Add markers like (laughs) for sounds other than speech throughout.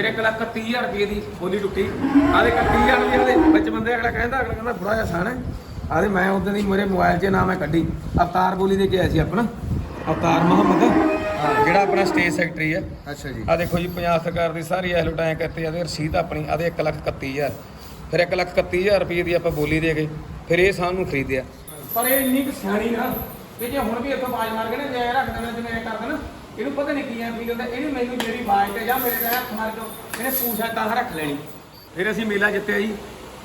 ਮੇਰੇ ਕੋਲ 31000 ਰੁਪਏ ਦੀ ਬੋਲੀ ਟੁੱਟੀ। ਆਦੇ 31000 ਰੁਪਏ ਦੇ ਵਿੱਚ ਬੰਦੇ ਅਗਲਾ ਕਹਿੰਦਾ ਅਗਲਾ ਕਹਿੰਦਾ ਬੁਰਾ ਜਿਹਾ ਸਾਨ ਹੈ। ਆਦੇ ਮੈਂ ਉਦੋਂ ਦੀ ਮੇਰੇ ਮੋਬਾਈਲ 'ਚ ਨਾ ਮੈਂ ਕੱਢੀ। ਅਵਤਾਰ ਬੋਲੀ ਦੇ ਆਇਆ ਸੀ ਆਪਣਾ। ਅਵਤਾਰ ਮੁਹੰਮਦ ਜਿਹੜਾ ਆਪਣਾ ਸਟੇਜ ਸੈਕਟਰੀ ਹੈ। ਅੱਛਾ ਜੀ। ਆ ਦੇਖੋ ਜੀ ਪੰਜਾਬ ਸਰਕਾਰ ਦੀ ਸਾਰੀ ਐਲੋਟਾਂ ਕਰਤੇ ਆਦੇ ਰਸੀਦ ਆਪਣੀ ਆਦੇ 131000 ਫਿਰ 131000 ਰੁਪਏ ਦੀ ਆਪਾਂ ਬੋਲੀ ਦੇ ਗਏ ਫਿਰ ਇਹ ਸਾਨੂੰ ਖਰੀਦਿਆ। ਪਰ ਇਹ ਇੰਨੀ ਕੁ ਸਿਆਣੀ ਨਾ ਕਿ ਜੇ ਹੁਣ ਵੀ ਇੱਥੋਂ ਬਾਜ ਮਾਰ ਕੇ ਨਾ ਜੇ ਰੱਖ ਦੇਣਾ ਜਿਵੇਂ ਕਰ ਦੇਣਾ ਇਹਨੂੰ ਪਤਾ ਨਹੀਂ ਕੀ ਐ ਫੀਲ ਹੁੰਦਾ ਇਹਨੂੰ ਮੈਨੂੰ ਮੇਰੀ ਬਾਜ ਤੇ ਜਾਂ ਮੇਰੇ ਤੇ ਹੱਥ ਮਾਰ ਕੇ ਇਹਨੇ ਪੂਛਾ ਤਾਂ ਰੱਖ ਲੈਣੀ। ਫਿਰ ਅਸੀਂ ਮੇਲਾ ਜਿੱਤਿਆ ਜੀ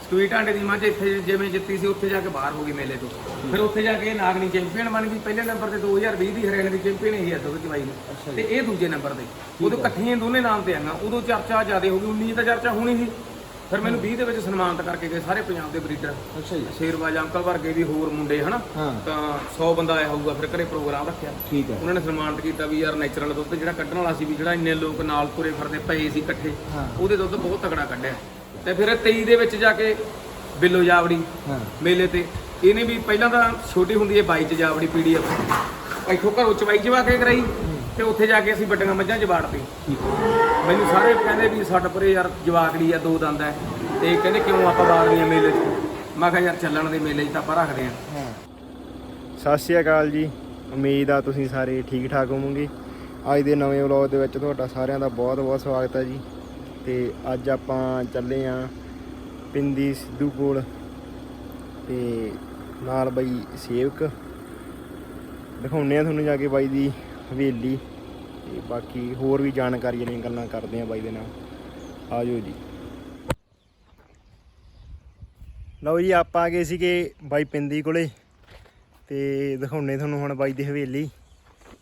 ਸਟੂਈ ਢਾਂਡੇ ਦੀ ਮੱਝ ਇੱਥੇ ਜਿਵੇਂ ਜਿੱਤੀ ਸੀ ਉੱਥੇ ਜਾ ਕੇ ਬਾਹਰ ਹੋ ਗਈ ਮੇਲੇ ਤੋਂ। ਫਿਰ ਉੱਥੇ ਜਾ ਕੇ ਇਹ ਨਾਗਣੀ ਚੈਂਪੀਅਨ ਬਣ ਗਈ ਪਹਿਲੇ ਨੰਬਰ ਤੇ 2020 ਦੀ ਹਰਿਆਣਾ ਦੀ ਚੈਂਪੀਅਨ ਹੀ ਹੈ ਚਵਾਈ ਅੱਛਾ ਨੇ ਤੇ ਇਹ ਦੂਜੇ ਨੰਬਰ ਤੇ। ਉਦੋਂ ਇਕੱਠੀਆਂ ਦੋਨੇ ਨਾਮ ਤੇ ਆਈਆਂ ਉਦੋਂ ਚਰਚਾ ਜ਼ਿਆਦਾ ਹੋ ਗਈ 19 ਤਾਂ ਚਰਚਾ ਹੋਣੀ ਸੀ। ਫਿਰ ਮੈਨੂੰ 20 ਦੇ ਵਿੱਚ ਸਨਮਾਨਿਤ ਕਰਕੇ ਗਏ ਸਾਰੇ ਪੰਜਾਬ ਦੇ ਬਰੀਡਰ। ਅੱਛਾ ਜੀ। ਸ਼ੇਰਬਾਜ ਅੰਕਲ ਵਰਗੇ ਵੀ ਹੋਰ ਮੁੰਡੇ ਹਨਾ? ਹਾਂ। ਤਾਂ 100 ਬੰਦਾ ਆਇਆ ਹੋਊਗਾ ਫਿਰ ਘਰੇ ਪ੍ਰੋਗਰਾਮ ਰੱਖਿਆ। ਠੀਕ ਹੈ। ਉਹਨਾਂ ਨੇ ਸਨਮਾਨਿਤ ਕੀਤਾ ਵੀ ਯਾਰ ਨੈਚੁਰਲ ਦੁੱਧ ਜਿਹੜਾ ਕੱਢਣ ਵਾਲਾ ਸੀ ਵੀ ਜਿਹੜਾ ਇੰਨੇ ਲੋਕ ਨਾਲ ਤੁਰੇ ਫਿਰਦੇ ਪਏ ਸੀ ਇਕੱਠੇ ਹਾਂ। ਉਹਦੇ ਦੁੱਧ ਬਹੁਤ ਤਗੜਾ ਕੱਢਿਆ। ਤੇ ਫਿਰ ਇਹ 23 ਦੇ ਵਿੱਚ ਜਾ ਕੇ ਬਿੱਲੋ ਜਾਵੜੀ ਹਾਂ। ਮੇਲੇ ਤੇ। ਇਹਨੇ ਵੀ ਪਹਿਲਾਂ ਤਾਂ ਛੋਟੀ ਹੁੰਦੀ ਹੈ ਬਾਈ ਚ ਜਾਵੜੀ ਪੀੜੀ ਇੱਥੋਂ ਘਰੋਂ ਚਵਾਈ ਚਵਾ ਕੇ ਕਰਾਈ। ਤੇ ਉੱਥੇ ਜਾ ਕੇ ਅਸੀਂ ਵੱਡੀਆਂ ਮੱਝਾਂ ਜਵਾੜਤੀ ਠੀਕ ਮੈਨੂੰ ਸਾਰੇ ਕਹਿੰਦੇ ਵੀ ਛੱਡ ਪਰੇ ਯਾਰ ਜਵਾਕੜੀ ਆ, ਦੋ ਦੰਦ ਐ ਤੇ ਕਹਿੰਦੇ ਕਿਉਂ ਆਪਾਂ ਬਾੜਦੀਆਂ ਮੇਲੇ 'ਚ? ਮੈਂ ਕਿਹਾ ਯਾਰ ਚੱਲਣ ਦੇ ਮੇਲੇ 'ਚ ਤਾਂ ਆਪਾਂ ਰੱਖਦੇ ਆ। ਹਾਂ। ਸਤਿ ਸ਼੍ਰੀ ਅਕਾਲ ਜੀ। ਉਮੀਦ ਆ ਤੁਸੀਂ ਸਾਰੇ ਠੀਕ ਠਾਕ ਹੋਵੋਗੇ। ਅੱਜ ਦੇ ਨਵੇਂ ਵਲੌਗ ਦੇ ਵਿੱਚ ਤੁਹਾਡਾ ਸਾਰਿਆਂ ਦਾ ਬਹੁਤ ਬਹੁਤ ਸਵਾਗਤ ਹੈ ਜੀ। ਤੇ ਅੱਜ ਆਪਾਂ ਚੱਲੇ ਆ ਪਿੰਦੀ ਸਿੱਧੂ ਕੋਲ। ਤੇ ਨਾਲ ਬਾਈ ਸੇਵਕ। ਦਿਖਾਉਂਦੇ ਆ ਤੁਹਾਨੂੰ ਜਾ ਕੇ ਬਾਈ ਦੀ ਹਵੇਲੀ ਤੇ ਬਾਕੀ ਹੋਰ ਵੀ ਜਾਣਕਾਰੀ ਵਾਲੀਆਂ ਗੱਲਾਂ ਕਰਦੇ ਆ ਬਾਈ ਦੇ ਨਾਲ। ਆਜੋ ਜੀ। ਲਓ ਜੀ, ਆਪਾਂ ਆ ਗਏ ਸੀਗੇ ਬਾਈ ਪਿੰਦੀ ਕੋਲੇ ਤੇ ਦਿਖਾਉਣੇ ਤੁਹਾਨੂੰ ਹੁਣ ਬਾਈ ਦੀ ਹਵੇਲੀ।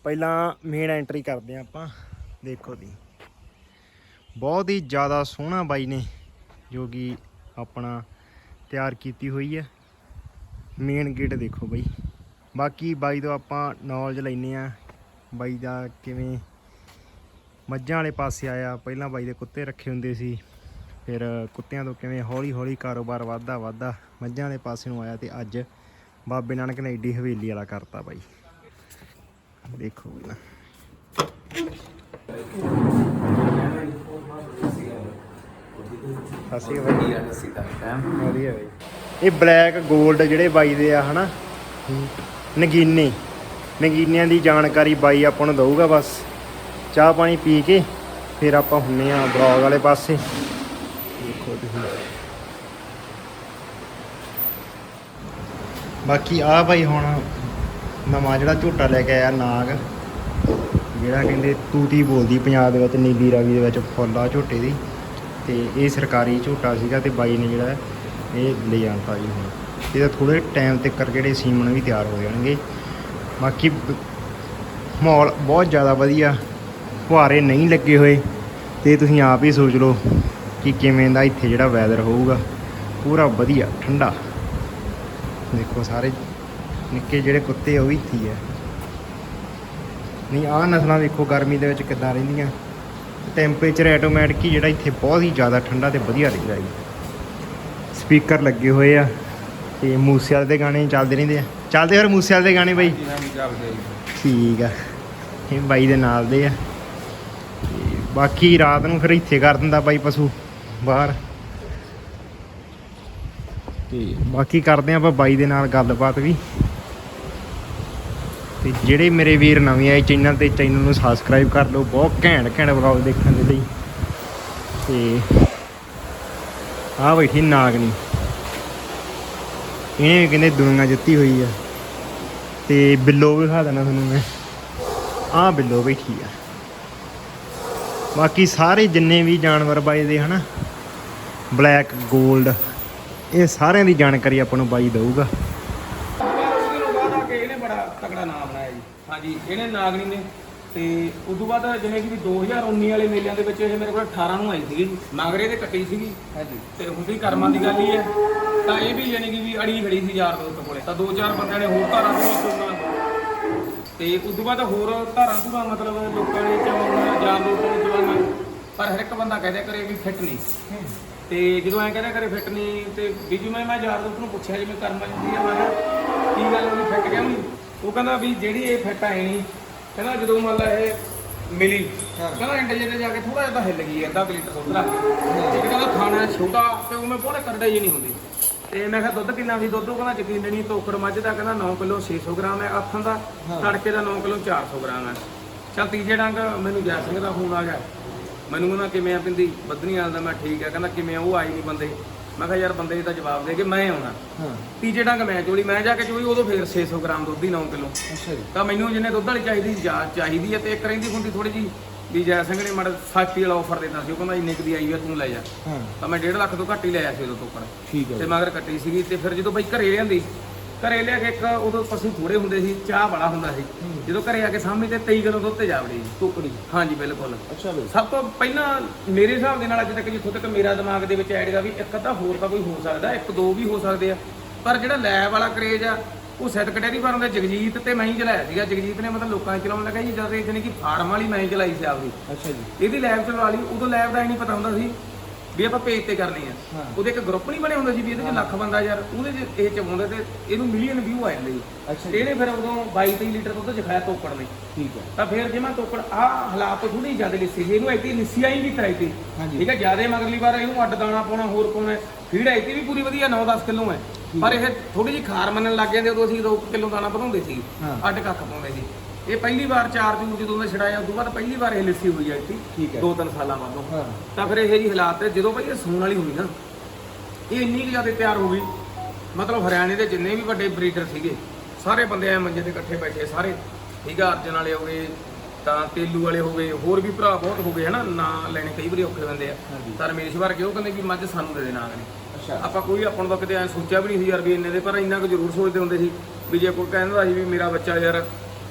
ਪਹਿਲਾਂ ਮੇਨ ਐਂਟਰੀ ਕਰਦੇ ਆ ਆਪਾਂ। ਦੇਖੋ ਦੀ ਬਹੁਤ ਹੀ ਜ਼ਿਆਦਾ ਸੋਹਣਾ ਬਾਈ ਨੇ ਜੋ ਕਿ ਆਪਣਾ ਤਿਆਰ ਕੀਤੀ ਹੋਈ ਹੈ ਮੇਨ ਗੇਟ ਦੇਖੋ ਬਾਈ। ਬਾਕੀ ਬਾਈ ਤੋਂ ਆਪਾਂ ਨੌਲੇਜ ਲੈਨੇ ਆ ਬਾਈ ਦਾ ਕਿਵੇਂ? ਮੱਝਾਂ ਵਾਲੇ ਪਾਸੇ ਆਇਆ, ਪਹਿਲਾਂ ਬਾਈ ਦੇ ਕੁੱਤੇ ਰੱਖੇ ਹੁੰਦੇ ਸੀ। ਫਿਰ ਕੁੱਤਿਆਂ ਤੋਂ ਕਿਵੇਂ ਹੌਲੀ ਹੌਲੀ ਕਾਰੋਬਾਰ ਵਧਦਾ ਵਧਦਾ ਮੱਝਾਂ ਵਾਲੇ ਪਾਸੇ ਨੂੰ ਆਇਆ ਤੇ ਅੱਜ ਬਾਬੇ ਨਾਨਕ ਨੇ ਏਡੀ ਹਵੇਲੀ ਵਾਲਾ ਕਰਤਾ ਬਾਈ। ਦੇਖੋ ਪਹਿਲਾਂ ਸਸੀ ਬਾਈ। ਵਧੀਆ ਬਾਈ। ਇਹ ਬਲੈਕ 골ਡ ਜਿਹੜੇ ਬਾਈ ਦੇ ਆ, ਹਨਾ? ਨਗੀਨੇ। ਨਗੀਨਿਆਂ ਦੀ ਜਾਣਕਾਰੀ ਬਾਈ ਆਪਾਂ ਨੂੰ ਦਊਗਾ ਬਸ। ਚਾਹ ਪਾਣੀ ਪੀ ਕੇ ਫਿਰ ਆਪਾਂ ਹੁੰਨੇ ਆ ਬਲੌਗ ਵਾਲੇ ਪਾਸੇ। ਦੇਖੋ ਤੁਸੀਂ ਬਾਕੀ ਆ ਬਾਈ ਹੁਣ ਨਵਾਂ ਜਿਹੜਾ ਝੋਟਾ ਲੈ ਕੇ ਆਇਆ ਨਾਗ, ਜਿਹੜਾ ਕਹਿੰਦੇ ਤੂਤੀ ਬੋਲਦੀ ਪੰਜਾਬ ਦੇ ਵਿੱਚ, ਨੀਲੀ ਰਾਵੀ ਦੇ ਵਿੱਚ ਫੁੱਲ ਆ ਝੋਟੇ ਦੀ। ਤੇ ਇਹ ਸਰਕਾਰੀ ਝੋਟਾ ਸੀਗਾ ਤੇ ਬਾਈ ਨੇ ਜਿਹੜਾ ਇਹ ਲੈ ਜਾਂਦਾ ਜੀ ਹੁਣ। ਇਹਦਾ ਥੋੜੇ ਟਾਈਮ ਤੱਕ ਕਰ ਜਿਹੜੇ ਸੀਮਣ ਵੀ ਤਿਆਰ ਹੋ ਜਾਣਗੇ। ਬਾਕੀ ਮਾਹੌਲ ਬਹੁਤ ਜ਼ਿਆਦਾ ਵਧੀਆ। ਫੁਹਾਰੇ ਨਹੀਂ ਲੱਗੇ ਹੋਏ ਤੇ ਤੁਸੀਂ ਆਪ ਹੀ ਸੋਚ ਲਓ ਕਿ ਕਿਵੇਂ ਦਾ ਇੱਥੇ ਜਿਹੜਾ ਵੈਦਰ ਹੋਊਗਾ। ਪੂਰਾ ਵਧੀਆ, ਠੰਡਾ। ਦੇਖੋ ਸਾਰੇ ਨਿੱਕੇ ਜਿਹੜੇ ਕੁੱਤੇ ਉਹ ਵੀ ਇੱਥੇ ਹੀ ਆ। ਨਹੀਂ, ਆਹ ਨਸਲਾਂ ਦੇਖੋ ਗਰਮੀ ਦੇ ਵਿੱਚ ਕਿੱਦਾਂ ਰਹਿੰਦੀਆਂ। ਟੈਂਪਰੇਚਰ ਆਟੋਮੈਟਿਕ ਹੀ ਜਿਹੜਾ ਇੱਥੇ ਬਹੁਤ ਹੀ ਜ਼ਿਆਦਾ ਠੰਡਾ ਤੇ ਵਧੀਆ ਰਹਿੰਦਾ ਜੀ। ਸਪੀਕਰ ਲੱਗੇ ਹੋਏ ਆ। ਤੇ ਮੂਸੇ ਵਾਲੇ ਦੇ ਗਾਣੇ ਚੱਲਦੇ ਰਹਿੰਦੇ ਆ। ਚੱਲਦੇ ਹਰ ਮੂਸੇ ਵਾਲੇ ਦੇ ਗਾਣੇ ਬਾਈ? ਠੀਕ ਆ। ਇਹ ਬਾਈ ਦੇ ਨਾਲ ਦੇ ਆ। ਤੇ ਬਾਕੀ ਰਾਤ ਨੂੰ ਫਿਰ ਇੱਥੇ ਕਰ ਦਿੰਦਾ ਬਾਈ ਪਸ਼ੂ ਬਾਹਰ। ਤੇ ਬਾਕੀ ਕਰਦੇ ਆ ਆਪਾਂ ਬਾਈ ਦੇ ਨਾਲ ਗੱਲਬਾਤ ਵੀ। ਤੇ ਜਿਹੜੇ ਮੇਰੇ ਵੀਰ ਨਵੇਂ ਆਏ ਚੈਨਲ ਤੇ ਚੈਨਲ ਨੂੰ ਸਬਸਕ੍ਰਾਈਬ ਕਰ ਲਓ। ਬਹੁਤ ਘੈਂਟ ਘੈਂਟ ਵਲੌਗ ਦੇਖਣ ਦੇ ਲਈ। ਤੇ ਆਹ ਬੈਠੀ ਨਾਗਣੀ ਇਹਨੇ ਵੀ ਕਹਿੰਦੇ ਦੁਨੀਆ ਜਿੱਤੀ ਹੋਈ ਆ। ਤੇ ਬਿੱਲੋ ਵੀ ਖਾ ਦੇਣਾ ਤੁਹਾਨੂੰ ਮੈਂ। ਆਹ ਬਿੱਲੋ ਬੈਠੀ ਆ। ਬਾਕੀ ਸਾਰੇ ਜਿੰਨੇ ਵੀ ਜਾਨਵਰ ਬਾਈ ਦੇ ਹਨਾ, ਬਲੈਕ 골ਡ ਇਹ ਸਾਰਿਆਂ ਦੀ ਜਾਣਕਾਰੀ ਆਪਾਂ ਨੂੰ ਬਾਈ ਦਊਗਾ। ਇਹਨੇ ਬੜਾ ਤਕੜਾ ਨਾਮ ਬਣਾਇਆ ਜੀ। ਹਾਂਜੀ। ਇਹਨੇ ਨਾਗਣੀ ਨੇ। ਤੇ ਉਸ ਤੋਂ ਬਾਅਦ ਜਿਵੇਂ ਕਿ 2019 ਵਾਲੇ ਮੇਲਿਆਂ ਦੇ ਵਿੱਚ ਇਹ ਮੇਰੇ ਕੋਲ 18 ਨੂੰ ਆਈ ਸੀਗੀ ਜੀ। ਦੇ ਕੱਟੀ ਸੀਗੀ। ਹਾਂਜੀ। ਤੇ ਹੁੰਦੀ ਕਰਮਾਂ ਦੀ ਗੱਲ ਹੀ ਹੈ। ਤਾਂ ਇਹ ਵੀ ਯਾਨੀ ਕਿ ਵੀ ਅੜੀ ਖੜੀ ਸੀ ਯਾਰ ਦੋਸਤ ਕੋਲੇ। ਤਾਂ ਦੋ ਚਾਰ ਬੰਦਿਆਂ ਨੇ ਹੋਰ ਧਾਰਾਂ ਤੋਂ ਚੁਣਨਾ ਤੇ ਉਸ ਤੋਂ ਬਾਅਦ ਹੋਰ ਧਾਰਾਂ ਧੂਰਾਂ ਮਤਲਬ ਲੋਕਾਂ ਨੇ ਚਾਹੁੰਦਾ ਯਾਰ ਦੋਸਤਾਂ ਨੂੰ ਜਵਾਨਾ ਪਰ ਹਰ ਇੱਕ ਬੰਦਾ ਕਹਦੇ ਕਰੇ ਵੀ ਫਿੱਟ ਨਹੀਂ। ਤੇ ਜਦੋਂ ਐਂ ਕਹਿੰਦਾ ਕਰੇ ਫਿੱਟ ਨਹੀਂ ਤੇ ਬੀਜੂ ਮੈਂ ਮੈਂ ਯਾਰ ਦੋਸਤ ਨੂੰ ਪੁੱਛਿਆ ਜਿਵੇਂ ਕਰਮਾਂ ਦੀ ਆ ਮੈਂ ਕੀ ਗੱਲ ਉਹਨੂੰ ਫਿੱਟ ਕਿਉਂ ਨਹੀਂ? ਉਹ ਕਹਿੰਦਾ ਵੀ ਜਿਹੜੀ ਇਹ ਫਿੱਟ ਆਏ ਨਹੀਂ ਕਹਿੰਦਾ ਜਦੋਂ ਮੰਨ ਲਾ ਇਹ ਮਿਲੀ। ਕਹਿੰਦਾ ਇੰਡੀਆ ਤੇ ਜਾ ਕੇ ਥੋੜਾ ਜਿਹਾ ਤਾਂ ਹਿੱਲ ਗਈ ਅੱਧਾ ਲੀਟਰ ਕੇ। ਇੱਕ ਕਹਿੰਦਾ ਖਾਣਾ ਛੋਟਾ ਤੇ ਉਹ ਮੈਂ ਪੋਣੇ ਕਰਦਾ ਹੀ ਨਹੀਂ ਹੁੰਦੀ। ਤੇ ਮੈਂ ਕਿਹਾ ਦੁੱਧ ਕਿੰਨਾ ਸੀ? ਦੁੱਧ ਉਹ ਕਹਿੰਦਾ ਯਕੀਨ ਨਹੀਂ ਤੋਕੜ ਮੱਝ ਦਾ ਕਹਿੰਦਾ 9 ਕਿਲੋ 600 ਗ੍ਰਾਮ ਹੈ ਆਥਣ ਦਾ। ਤੜਕੇ ਦਾ 9 ਕਿਲੋ 400 ਗ੍ਰਾਮ ਹੈ। ਚੱਲ ਤੀਜੇ ਡੰਗ ਮੈਨੂੰ ਜੈ ਸਿੰਘ ਦਾ ਫੋਨ ਆ ਗਿਆ। ਮੈਨੂੰ ਕਹਿੰਦਾ ਕਿਵੇਂ ਆ ਪਿੰਦੀ? ਬੱਦਨੀ ਵਾਲਾ ਦਾ? ਮੈਂ ਠੀਕ ਹੈ। ਕਹਿੰਦਾ ਕਿਵੇਂ ਆ? ਉਹ ਆਈ ਨਹੀਂ ਬੰਦੇ। ਮੈਂ ਕਿਹਾ ਯਾਰ ਬੰਦੇ ਦਾ ਜਵਾਬ ਦੇ ਕੇ ਮੈਂ ਆਉਣਾ। ਤੀਜੇ ਡੰਗ ਮੈਂ ਚੋਲੀ ਮੈਂ ਜਾ ਕੇ ਚੋਲੀ ਉਦੋਂ ਫੇਰ 600 ਗ੍ਰਾਮ ਦੁੱਧ ਹੀ 9 ਕਿਲੋ। ਅੱਛਾ ਜੀ। ਤਾਂ ਮੈਨੂੰ ਜਿੰਨੇ ਦੁੱਧ ਵਾਲੀ ਚਾਹੀਦੀ ਚਾਹੀਦੀ ਹੈ ਤੇ ਇੱਕ ਰਹਿੰਦੀ ਹੁੰਦੀ ਥੋੜੀ ਜੀ ਵੀ ਜੈ ਸਿੰਘ ਨੇ ਮੜ ਸਾਥੀ ਵਾਲਾ ਆਫਰ ਦਿੱਤਾ ਸੀ ਉਹ ਕਹਿੰਦਾ ਇੰਨੇ ਕੁ ਦੀ ਆਈ ਹੈ ਤੂੰ ਲੈ ਜਾ। ਹਾਂ। ਤਾਂ ਮੈਂ 1.5 ਲੱਖ ਤੋਂ ਘੱਟ ਹੀ ਲਿਆ ਸੀ ਉਦੋਂ ਤੋਕੜ ਠੀਕ ਹੈ ਤੇ। ਮਗਰ ਕੱਟੀ ਸੀਗੀ ਤੇ ਫਿਰ ਜਦੋਂ ਬਈ ਘਰੇ ਲਿਆਂਦੀ ਘਰੇ ਲਿਆ ਕੇ ਇੱਕ ਉਦੋਂ ਪਸ਼ੂ ਥੋੜੇ ਹੁੰਦੇ ਸੀ ਚਾਹ ਬੜਾ ਹੁੰਦਾ ਸੀ। ਜਦੋਂ ਘਰੇ ਆ ਕੇ ਸਾਹਮਣੇ ਤੇ 23 ਕਿਲੋ ਦੁੱਧ ਤੇ ਜਾ ਵੜੀ ਟੁਕੜੀ ਹਾਂਜੀ ਬਿਲਕੁਲ। ਅੱਛਾ ਬਈ। ਸਭ ਤੋਂ ਪਹਿਲਾਂ ਮੇਰੇ ਹਿਸਾਬ ਦੇ ਨਾਲ ਅੱਜ ਤੱਕ ਜਿੱਥੋਂ ਤੱਕ ਮੇਰਾ ਦਿਮਾਗ ਦੇ ਵਿੱਚ ਆਏਗਾ ਵੀ ਇੱਕ ਅੱਧਾ ਹੋਰ ਤਾਂ ਕੋਈ ਹੋ ਸਕਦਾ ਇੱਕ ਦੋ ਵੀ ਹੋ ਸਕਦੇ ਆ। ਪਰ ਜਿਹੜਾ ਲੈਬ ਵਾਲਾ ਕਰੇਜ ਆ ਉਹ ਸੈਟ ਡੇਅਰੀ ਫਾਰਮ ਦੇ ਜਗਜੀਤ ਤੇ ਮੈਂ ਹੀ ਚਲਾਇਆ ਸੀਗਾ। ਜਗਜੀਤ ਨੇ ਮਤਲਬ ਲੋਕਾਂ 'ਚ ਚਲਾਉਣ ਲੱਗਾ ਜੀ ਜਦ ਇਹ ਜਾਣੀ ਕਿ ਫਾਰਮ ਵਾਲੀ ਮੈਂ ਹੀ ਚਲਾਈ ਸੀ ਆਪਦੀ। ਅੱਛਾ ਜੀ। ਇਹਦੀ ਲੈਬ ਚਲਵਾ ਲਈ ਉਦੋਂ ਲੈਬ ਦਾ ਹੀ ਨਹੀਂ ਪਤਾ ਹੁੰਦਾ ਸੀ ਵੀ ਆਪਾਂ ਪੇਜ ਤੇ ਕਰਨੀ ਆ। ਉਹਦੇ ਇੱਕ ਗਰੁੱਪ ਨਹੀਂ ਬਣੇ ਹੁੰਦੇ ਸੀ ਵੀ ਇਹਦੇ 'ਚ ਲੱਖ ਬੰਦਾ ਯਾਰ ਉਹਦੇ 'ਚ ਇਹ ਚਵਾਉਂਦੇ ਤੇ ਇਹਨੂੰ ਮਿਲੀਅਨ ਵਿਊ ਆ ਜਾਂਦੇ ਜੀ। ਇਹਨੇ ਫਿਰ ਉਦੋਂ 22 23 ਲੀਟਰ ਦੁੱਧ ਦਿਖਾਇਆ ਤੋਕੜ ਨੇ। ਠੀਕ ਹੈ। ਤਾਂ ਫਿਰ ਜੇ ਮੈਂ ਤੋਕੜ ਆ ਹਾਲਾਤ ਥੋੜੀ ਜ਼ਿਆਦਾ ਲਿੱਸੀ ਸੀ। ਇਹਨੂੰ ਐਤੀ ਲਿੱਸੀ ਆਈ ਵੀ ਕਰਾਈ ਤੀ। ਠੀਕ ਹੈ ਜ਼ਿਆਦਾ ਮਗਰਲੀ ਵਾਰ ਇਹਨੂੰ ਅੱਡ ਦਾਣਾ ਪਾਉਣਾ ਹੋਰ ਪਾਉਣਾ ਫੀਡ ਐਤੀ ਵੀ ਪੂਰੀ ਵਧੀਆ 9-10 ਕਿਲੋ ਹੈ। ਪਰ ਇਹ ਥੋੜੀ ਜਿਹੀ ਖਾਰ ਮੰਨਣ ਲੱਗ ਜਾਂਦੇ ਉਦੋਂ ਅਸੀਂ 2 ਕਿਲੋ ਦਾਣਾ ਵਧਾਉਂਦੇ ਸੀ ਹਾਂ। ਅੱਡ ਕੱਖ ਪਾਉਂਦੇ ਸੀ। ਇਹ ਪਹਿਲੀ ਵਾਰ ਚਾਰ ਜੂਨ ਜਦੋਂ ਮੈਂ ਛਡਾਇਆ ਉਦੋਂ ਬਾਅਦ ਪਹਿਲੀ ਵਾਰ ਇਹ ਲਿੱਸੀ ਹੋਈ ਹੈ ਇੱਥੇ ਠੀਕ ਹੈ। ਦੋ ਤਿੰਨ ਸਾਲਾਂ ਬਾਅਦੋਂ ਹਾਂ। ਤਾਂ ਫਿਰ ਇਹ ਜੀ ਹਾਲਾਤ ਤੇ ਜਦੋਂ ਭਾਈ ਇਹ ਸੂਣ ਵਾਲੀ ਹੋਈ ਨਾ ਇਹ ਇੰਨੀ ਕੁ ਜ਼ਿਆਦਾ ਤਿਆਰ ਹੋ ਗਈ। ਮਤਲਬ ਹਰਿਆਣੇ ਦੇ ਜਿੰਨੇ ਵੀ ਵੱਡੇ ਬਰੀਡਰ ਸੀਗੇ ਸਾਰੇ ਬੰਦੇ ਐ ਮੰਜੇ ਤੇ ਇਕੱਠੇ ਬੈਠੇ ਸਾਰੇ। ਠੀਕ ਆ ਅਰਜਨ ਵਾਲੇ ਹੋ ਗਏ ਤਾਂ ਤੇਲੂ ਵਾਲੇ ਹੋ ਗਏ ਹੋਰ ਵੀ ਭਰਾ ਬਹੁਤ ਹੋ ਗਏ ਹਨਾ ਨਾਂ ਲੈਣੇ ਕਈ ਵਾਰੀ ਔਖੇ ਬੰਦੇ ਆ। ਹਾਂਜੀ। ਤਾਂ ਰਮੇਸ਼ ਵਰਗੇ ਉਹ ਕਹਿੰਦੇ ਵੀ ਮੱਝ ਸਾਨੂੰ ਦੇ ਦੇ ਨਾਂ ਨੇ ਅੱਛਾ ਆਪਾਂ ਕੋਈ ਆਪਾਂ ਨੂੰ ਤਾਂ ਕਿਤੇ ਐ ਸੋਚਿਆ ਵੀ ਨਹੀਂ ਸੀ ਯਾਰ ਵੀ ਇੰਨੇ ਦੇ ਪਰ ਇੰਨਾ ਕੁ ਜ਼ਰੂਰ ਸੋਚਦੇ ਹੁੰਦੇ ਸੀ ਵੀ ਜੇ ਕੋਈ ਕਹਿੰਦਾ ਸੀ ਵੀ ਮੇਰਾ ਬੱਚਾ ਯਾਰ